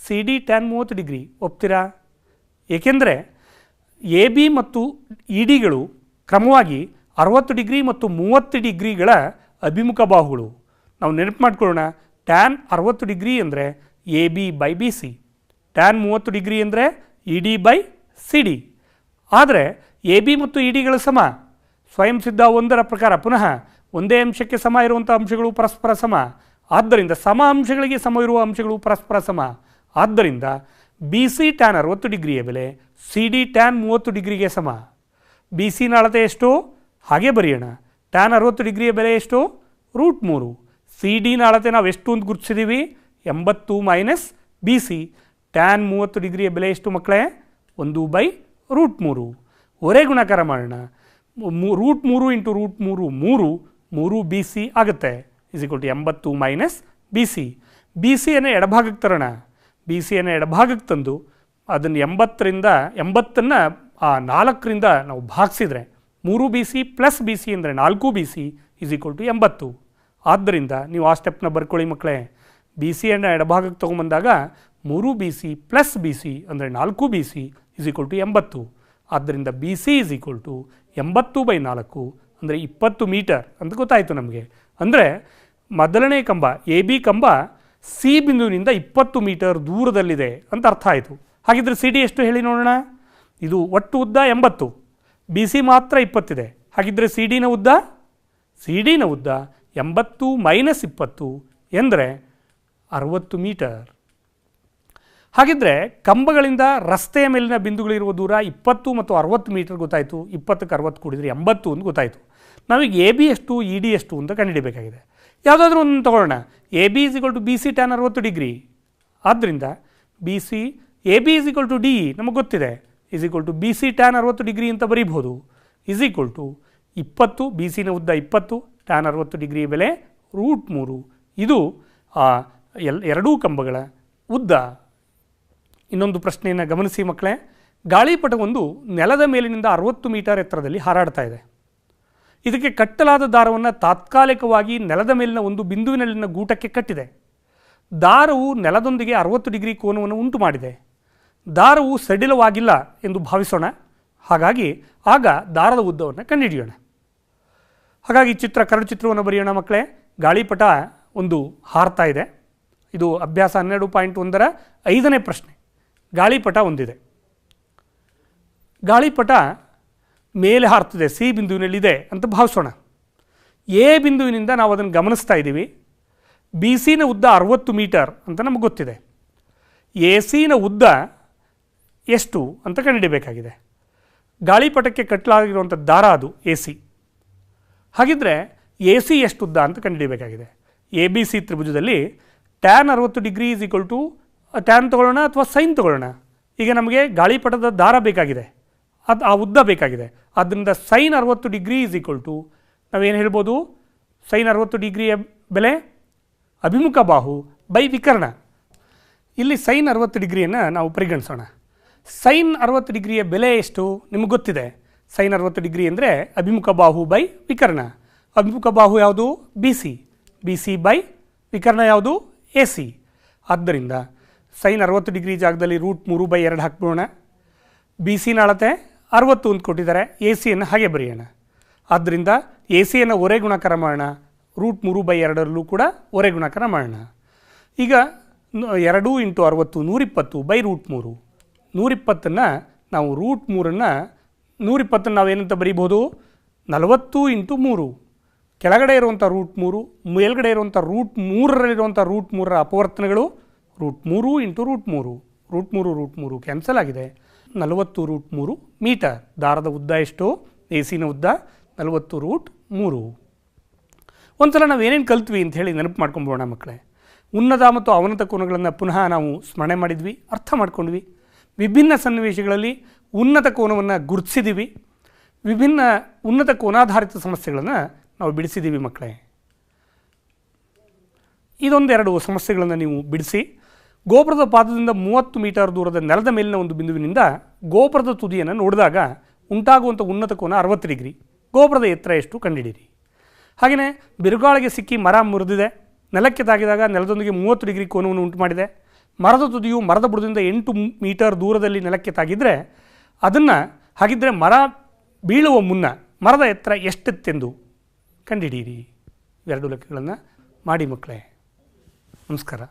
C D tan ಮೂವತ್ತು ಡಿಗ್ರಿ, ಒಪ್ತೀರಾ? ಏಕೆಂದರೆ ಎ ಬಿ ಮತ್ತು ಇ ಡಿಗಳು ಕ್ರಮವಾಗಿ ಅರವತ್ತು ಡಿಗ್ರಿ ಮತ್ತು ಮೂವತ್ತು ಡಿಗ್ರಿಗಳ ಅಭಿಮುಖ ಬಾಹುಗಳು. ನಾವು ನೆನಪು ಮಾಡ್ಕೊಳ್ಳೋಣ. ಟ್ಯಾನ್ ಅರವತ್ತು ಡಿಗ್ರಿ ಅಂದರೆ A B by B C tan ಮೂವತ್ತು ಡಿಗ್ರಿ ಅಂದರೆ E D by C D ಆದರೆ ಎ ಬಿ ಮತ್ತು ಇ ಡಿಗಳ ಸಮ. ಸ್ವಯಂ ಸಿದ್ಧ ಒಂದರ ಪ್ರಕಾರ ಪುನಃ ಒಂದೇ ಅಂಶಕ್ಕೆ ಸಮ ಇರುವಂಥ ಅಂಶಗಳು ಪರಸ್ಪರ ಸಮ. ಆದ್ದರಿಂದ ಸಮ ಅಂಶಗಳಿಗೆ ಸಮ ಇರುವ ಅಂಶಗಳು ಪರಸ್ಪರ ಸಮ. ಆದ್ದರಿಂದ ಬಿ ಸಿ ಟ್ಯಾನ್ ಅರವತ್ತು ಡಿಗ್ರಿಯ ಬೆಲೆ ಸಿ ಡಿ ಟ್ಯಾನ್ ಮೂವತ್ತು ಡಿಗ್ರಿಗೆ ಸಮ. ಬಿ ಸಿನ ಅಳತೆ ಎಷ್ಟು? ಹಾಗೆ ಬರೆಯೋಣ. ಟ್ಯಾನ್ ಅರವತ್ತು ಡಿಗ್ರಿಯ ಬೆಲೆ ಎಷ್ಟು? ರೂಟ್ ಮೂರು. ಸಿ ಡಿನ ಅಳತೆ ನಾವು ಎಷ್ಟು ಅಂತ ಗುರುತಿಸಿದ್ದೀವಿ ಎಂಬತ್ತು ಮೈನಸ್ ಬಿ ಸಿ ಟ್ಯಾನ್ ಮೂವತ್ತು ಡಿಗ್ರಿಯ ಬೆಲೆ ಎಷ್ಟು ಮಕ್ಕಳೇ ಒಂದು ಬೈ ರೂಟ್ ಮೂರು. ಹೊರೆ ಗುಣಾಕಾರ ಮಾಡೋಣ. ರೂಟ್ ಮೂರು ಇಂಟು ರೂಟ್ ಮೂರು ಮೂರು ಮೂರು ಬಿ ಸಿ ಆಗುತ್ತೆ. ಇಸ್ ಟು ಎಂಬತ್ತು ಮೈನಸ್ ಬಿ ಸಿ ಬಿ ಸಿಯನ್ನು ಎಡಭಾಗಕ್ಕೆ ತರೋಣ. ಬಿ ಸಿಯನ್ನು ಎಡಭಾಗಕ್ಕೆ ತಂದು ಅದನ್ನು ಎಂಬತ್ತರಿಂದ, ಎಂಬತ್ತನ್ನು, ಆ ನಾಲ್ಕರಿಂದ ನಾವು ಭಾಗಿಸಿದರೆ ಮೂರು B C plus B C ಅಂದರೆ ನಾಲ್ಕು ಬಿ ಸಿ ಇಸ್ ಟು ಎಂಬತ್ತು. ಆದ್ದರಿಂದ ನೀವು ಆ ಸ್ಟೆಪ್ನ ಬರ್ಕೊಳ್ಳಿ ಮಕ್ಕಳೇ. ಬಿ ಸಿಯನ್ನು ಎಡಭಾಗಕ್ಕೆ ತೊಗೊಂಬಂದಾಗ ಮೂರು B C plus B C ಅಂದರೆ ನಾಲ್ಕು B C is equal to ಎಂಬತ್ತು. ಆದ್ದರಿಂದ B C is equal to ಎಂಬತ್ತು ಬೈ ನಾಲ್ಕು ಅಂದರೆ ಇಪ್ಪತ್ತು ಮೀಟರ್ ಅಂತ ಗೊತ್ತಾಯಿತು ನಮಗೆ. ಅಂದರೆ ಮೊದಲನೇ ಕಂಬ ಎ ಬಿ ಕಂಬ ಸಿ ಬಿಂದುವಿನಿಂದ ಇಪ್ಪತ್ತು ಮೀಟರ್ ದೂರದಲ್ಲಿದೆ ಅಂತ ಅರ್ಥ ಆಯಿತು. ಹಾಗಿದ್ರೆ ಸಿ ಡಿ ಎಷ್ಟು ಹೇಳಿ ನೋಡೋಣ? ಇದು ಒಟ್ಟು ಉದ್ದ ಎಂಬತ್ತು. ಬಿ ಸಿ ಮಾತ್ರ ಇಪ್ಪತ್ತಿದೆ. ಹಾಗಿದ್ರೆ ಸಿ ಡಿನ ಉದ್ದ? ಸಿ ಡಿನ ಉದ್ದ ಎಂಬತ್ತು ಮೈನಸ್ ಇಪ್ಪತ್ತು ಎಂದರೆ ಅರವತ್ತು ಮೀಟರ್. ಹಾಗಿದ್ರೆ ಕಂಬಗಳಿಂದ ರಸ್ತೆಯ ಮೇಲಿನ ಬಿಂದುಗಳಿರುವ ದೂರ ಇಪ್ಪತ್ತು ಮತ್ತು ಅರವತ್ತು ಮೀಟರ್ ಗೊತ್ತಾಯಿತು. ಇಪ್ಪತ್ತಕ್ಕೆ ಅರವತ್ತು ಕೂಡಿದರೆ ಎಂಬತ್ತು ಅಂತ ಗೊತ್ತಾಯಿತು. ನಮಗೆ ಎ ಬಿ ಎಷ್ಟು, ಇ ಡಿ ಎಷ್ಟು ಅಂತ ಕಂಡುಹಿಡಬೇಕಾಗಿದೆ. ಯಾವುದಾದ್ರೂ ಒಂದು ತಗೊಳ್ಳೋಣ. A B is equal to B C tan ಅರವತ್ತು ಡಿಗ್ರಿ. ಆದ್ದರಿಂದ B C, A B is equal to D ನಮಗೆ ಗೊತ್ತಿದೆ. Is equal to B C tan ಅರವತ್ತು ಡಿಗ್ರಿ ಅಂತ ಬರೀಬಹುದು. ಇಸ್ ಈಕ್ವಲ್ ಟು ಇಪ್ಪತ್ತು, ಬಿ ಸಿನ ಉದ್ದ ಇಪ್ಪತ್ತು ಟ್ಯಾನ್ ಅರವತ್ತು ಡಿಗ್ರಿ ಬೆಲೆ ರೂಟ್ ಮೂರು. ಇದು ಎಲ್, ಎರಡೂ ಕಂಬಗಳ ಉದ್ದ. ಇನ್ನೊಂದು ಪ್ರಶ್ನೆಯನ್ನು ಗಮನಿಸಿ ಮಕ್ಕಳೇ. ಗಾಳಿಪಟವೊಂದು ನೆಲದ ಮೇಲಿನಿಂದ ಅರವತ್ತು ಮೀಟರ್ ಎತ್ತರದಲ್ಲಿ ಹಾರಾಡ್ತಾ ಇದೆ. ಇದಕ್ಕೆ ಕಟ್ಟಲಾದ ದಾರವನ್ನು ತಾತ್ಕಾಲಿಕವಾಗಿ ನೆಲದ ಮೇಲಿನ ಒಂದು ಬಿಂದುವಿನಲ್ಲಿನ ಗೂಟಕ್ಕೆ ಕಟ್ಟಿದೆ. ದಾರವು ನೆಲದೊಂದಿಗೆ ಅರವತ್ತು ಡಿಗ್ರಿ ಕೋನವನ್ನು ಉಂಟು ಮಾಡಿದೆ. ದಾರವು ಸಡಿಲವಾಗಿಲ್ಲ ಎಂದು ಭಾವಿಸೋಣ. ಹಾಗಾಗಿ ಆಗ ದಾರದ ಉದ್ದವನ್ನು ಕಂಡುಹಿಡಿಯೋಣ. ಹಾಗಾಗಿ ಚಿತ್ರ ಚಿತ್ರವನ್ನು ಬರೆಯೋಣ ಮಕ್ಕಳೇ. ಗಾಳಿಪಟ ಒಂದು ಹಾರ್ತಾ ಇದೆ. ಇದು ಅಭ್ಯಾಸ ಹನ್ನೆರಡು ಪಾಯಿಂಟ್ ಒಂದರ ಐದನೇ ಪ್ರಶ್ನೆ. ಗಾಳಿಪಟ ಒಂದಿದೆ. ಗಾಳಿಪಟ ಮೇಲೆ ಹಾರ್ತಿದೆ, ಸಿ ಬಿಂದುವಿನಲ್ಲಿದೆ ಅಂತ ಭಾವಿಸೋಣ. ಎ ಬಿಂದುವಿನಿಂದ ನಾವು ಅದನ್ನು ಗಮನಿಸ್ತಾ ಇದ್ದೀವಿ. ಬಿ ಸಿನ ಉದ್ದ ಅರವತ್ತು ಮೀಟರ್ ಅಂತ ನಮಗೆ ಗೊತ್ತಿದೆ. ಎ ಸಿನ ಉದ್ದ ಎಷ್ಟು ಅಂತ ಕಂಡುಹಿಡಿಯಬೇಕಾಗಿದೆ. ಗಾಳಿಪಟಕ್ಕೆ ಕಟ್ಟಲಾಗಿರುವಂಥ ದಾರ ಅದು, ಎ ಸಿ. ಹಾಗಿದ್ದರೆ ಎ ಸಿ ಎಷ್ಟು ಉದ್ದ ಅಂತ ಕಂಡುಹಿಡಿಯಬೇಕಾಗಿದೆ. ಎ ಬಿ ಸಿ ತ್ರಿಭುಜದಲ್ಲಿ ಟ್ಯಾನ್ ಅರವತ್ತು degree is equal to tan ತೊಗೊಳ್ಳೋಣ ಅಥವಾ ಸೈನ್ ತೊಗೊಳ್ಳೋಣ? ಈಗ ನಮಗೆ ಗಾಳಿಪಟದ ದಾರ ಬೇಕಾಗಿದೆ. ಅದು, ಆ ಉದ್ದ ಬೇಕಾಗಿದೆ. ಆದ್ದರಿಂದ ಸೈನ್ ಅರವತ್ತು ಡಿಗ್ರಿ ಈಸ್ ಈಕ್ವಲ್ ಟು ನಾವೇನು ಹೇಳ್ಬೋದು? ಸೈನ್ ಅರವತ್ತು ಡಿಗ್ರಿಯ ಬೆಲೆ ಅಭಿಮುಖ ಬಾಹು ಬೈ ವಿಕರ್ಣ. ಇಲ್ಲಿ ಸೈನ್ ಅರವತ್ತು ಡಿಗ್ರಿಯನ್ನು ನಾವು ಪರಿಗಣಿಸೋಣ. ಸೈನ್ ಅರವತ್ತು ಡಿಗ್ರಿಯ ಬೆಲೆ ಎಷ್ಟು? ನಿಮಗೆ ಗೊತ್ತಿದೆ. ಸೈನ್ ಅರವತ್ತು ಡಿಗ್ರಿ ಅಂದರೆ ಅಭಿಮುಖ ಬಾಹು ಬೈ ವಿಕರ್ಣ. ಅಭಿಮುಖ ಬಾಹು ಯಾವುದು? B C B C by ವಿಕರ್ಣ ಯಾವುದು? ಎ ಸಿ ಆದ್ದರಿಂದ ಸೈನ್ ಅರವತ್ತು ಡಿಗ್ರಿ ಜಾಗದಲ್ಲಿ ರೂಟ್ ಮೂರು ಬೈ ಎರಡು ಹಾಕ್ಬಿಡೋಣ. ಬಿ ಸಿನ ಅಳತೆ ಅರವತ್ತು ಅಂತ ಕೊಟ್ಟಿದ್ದಾರೆ. ಎ ಸಿಯನ್ನು ಹಾಗೆ ಬರೆಯೋಣ. ಆದ್ದರಿಂದ ಎ ಸಿಯನ್ನು ಒರೆ ಗುಣಾಕಾರ ಮಾಡೋಣ. ರೂಟ್ ಮೂರು ಬೈ ಎರಡರಲ್ಲೂ ಕೂಡ ಒರೆ ಗುಣಾಕಾರ ಮಾಡೋಣ. ಈಗ ಎರಡು ಇಂಟು ಅರವತ್ತು ನೂರಿಪ್ಪತ್ತು ಬೈ ರೂಟ್ ಮೂರು. ನೂರಿಪ್ಪತ್ತನ್ನು ನಾವು ರೂಟ್ ಮೂರನ್ನು ನೂರಿಪ್ಪತ್ತನ್ನು ನಾವೇನಂತ ಬರೀಬೋದು? ನಲವತ್ತು ಇಂಟು ಮೂರು. ಕೆಳಗಡೆ ಇರುವಂಥ ರೂಟ್ ಮೂರು, ಮೇಲ್ಗಡೆ ಇರುವಂಥ ರೂಟ್ ಮೂರರಲ್ಲಿರುವಂಥ ರೂಟ್ ಮೂರರ ಅಪವರ್ತನಗಳು ರೂಟ್ ಮೂರು ಇಂಟು ರೂಟ್ ಮೂರು. ರೂಟ್ ಮೂರು ರೂಟ್ ಮೂರು ಕ್ಯಾನ್ಸಲ್ ಆಗಿದೆ. ನಲವತ್ತು ರೂಟ್ ಮೂರು ಮೀಟರ್. ದಾರದ ಉದ್ದ ಎಷ್ಟು? ಎ ಸಿನ ಉದ್ದ ನಲವತ್ತು ರೂಟ್ ಮೂರು. ಒಂದ್ಸಲ ನಾವು ಏನೇನು ಕಲ್ತ್ವಿ ಅಂತ ಹೇಳಿ ನೆನಪು ಮಾಡ್ಕೊಂಬೋಣ ಮಕ್ಕಳೇ. ಉನ್ನತ ಮತ್ತು ಅವನತ ಕೋನಗಳನ್ನು ಪುನಃ ನಾವು ಸ್ಮರಣೆ ಮಾಡಿದ್ವಿ, ಅರ್ಥ ಮಾಡ್ಕೊಂಡ್ವಿ. ವಿಭಿನ್ನ ಸನ್ನಿವೇಶಗಳಲ್ಲಿ ಉನ್ನತ ಕೋನವನ್ನು ಗುರುತಿಸಿದ್ದೀವಿ ವಿಭಿನ್ನ ಉನ್ನತ ಕೋನಾಧಾರಿತ ಸಮಸ್ಯೆಗಳನ್ನು ನಾವು ಬಿಡಿಸಿದ್ದೀವಿ ಮಕ್ಕಳೇ. ಇದೊಂದೆರಡು ಸಮಸ್ಯೆಗಳನ್ನು ನೀವು ಬಿಡಿಸಿ, ಗೋಪುರದ ಪಾದದಿಂದ ಮೂವತ್ತು ಮೀಟರ್ ದೂರದ ನೆಲದ ಮೇಲಿನ ಒಂದು ಬಿಂದುವಿನಿಂದ ಗೋಪುರದ ತುದಿಯನ್ನು ನೋಡಿದಾಗ ಉಂಟಾಗುವಂಥ ಉನ್ನತ ಕೋನ ಅರವತ್ತು ಡಿಗ್ರಿ, ಗೋಪುರದ ಎತ್ತರ ಎಷ್ಟು ಕಂಡುಹಿಡಿಯಿರಿ ಹಾಗೆಯೇ ಬಿರುಗಾಳಿಗೆ ಸಿಕ್ಕಿ ಮರ ಮುರಿದಿದೆ, ನೆಲಕ್ಕೆ ತಾಗಿದಾಗ ನೆಲದೊಂದಿಗೆ ಮೂವತ್ತು ಡಿಗ್ರಿ ಕೋನವನ್ನು ಉಂಟು ಮಾಡಿದೆ ಮರದ ತುದಿಯು ಮರದ ಬುಡದಿಂದ ಎಂಟು ಮೀಟರ್ ದೂರದಲ್ಲಿ ನೆಲಕ್ಕೆ ತಾಗಿದರೆ ಅದನ್ನು ಹಾಗಿದ್ದರೆ ಮರ ಬೀಳುವ ಮುನ್ನ ಮರದ ಎತ್ತರ ಎಷ್ಟೆತ್ತೆಂದು ಕಂಡಿಡೀರಿ. ಎರಡು ಲೆಕ್ಕಗಳನ್ನು ಮಾಡಿ ಮಕ್ಕಳೇ. ನಮಸ್ಕಾರ.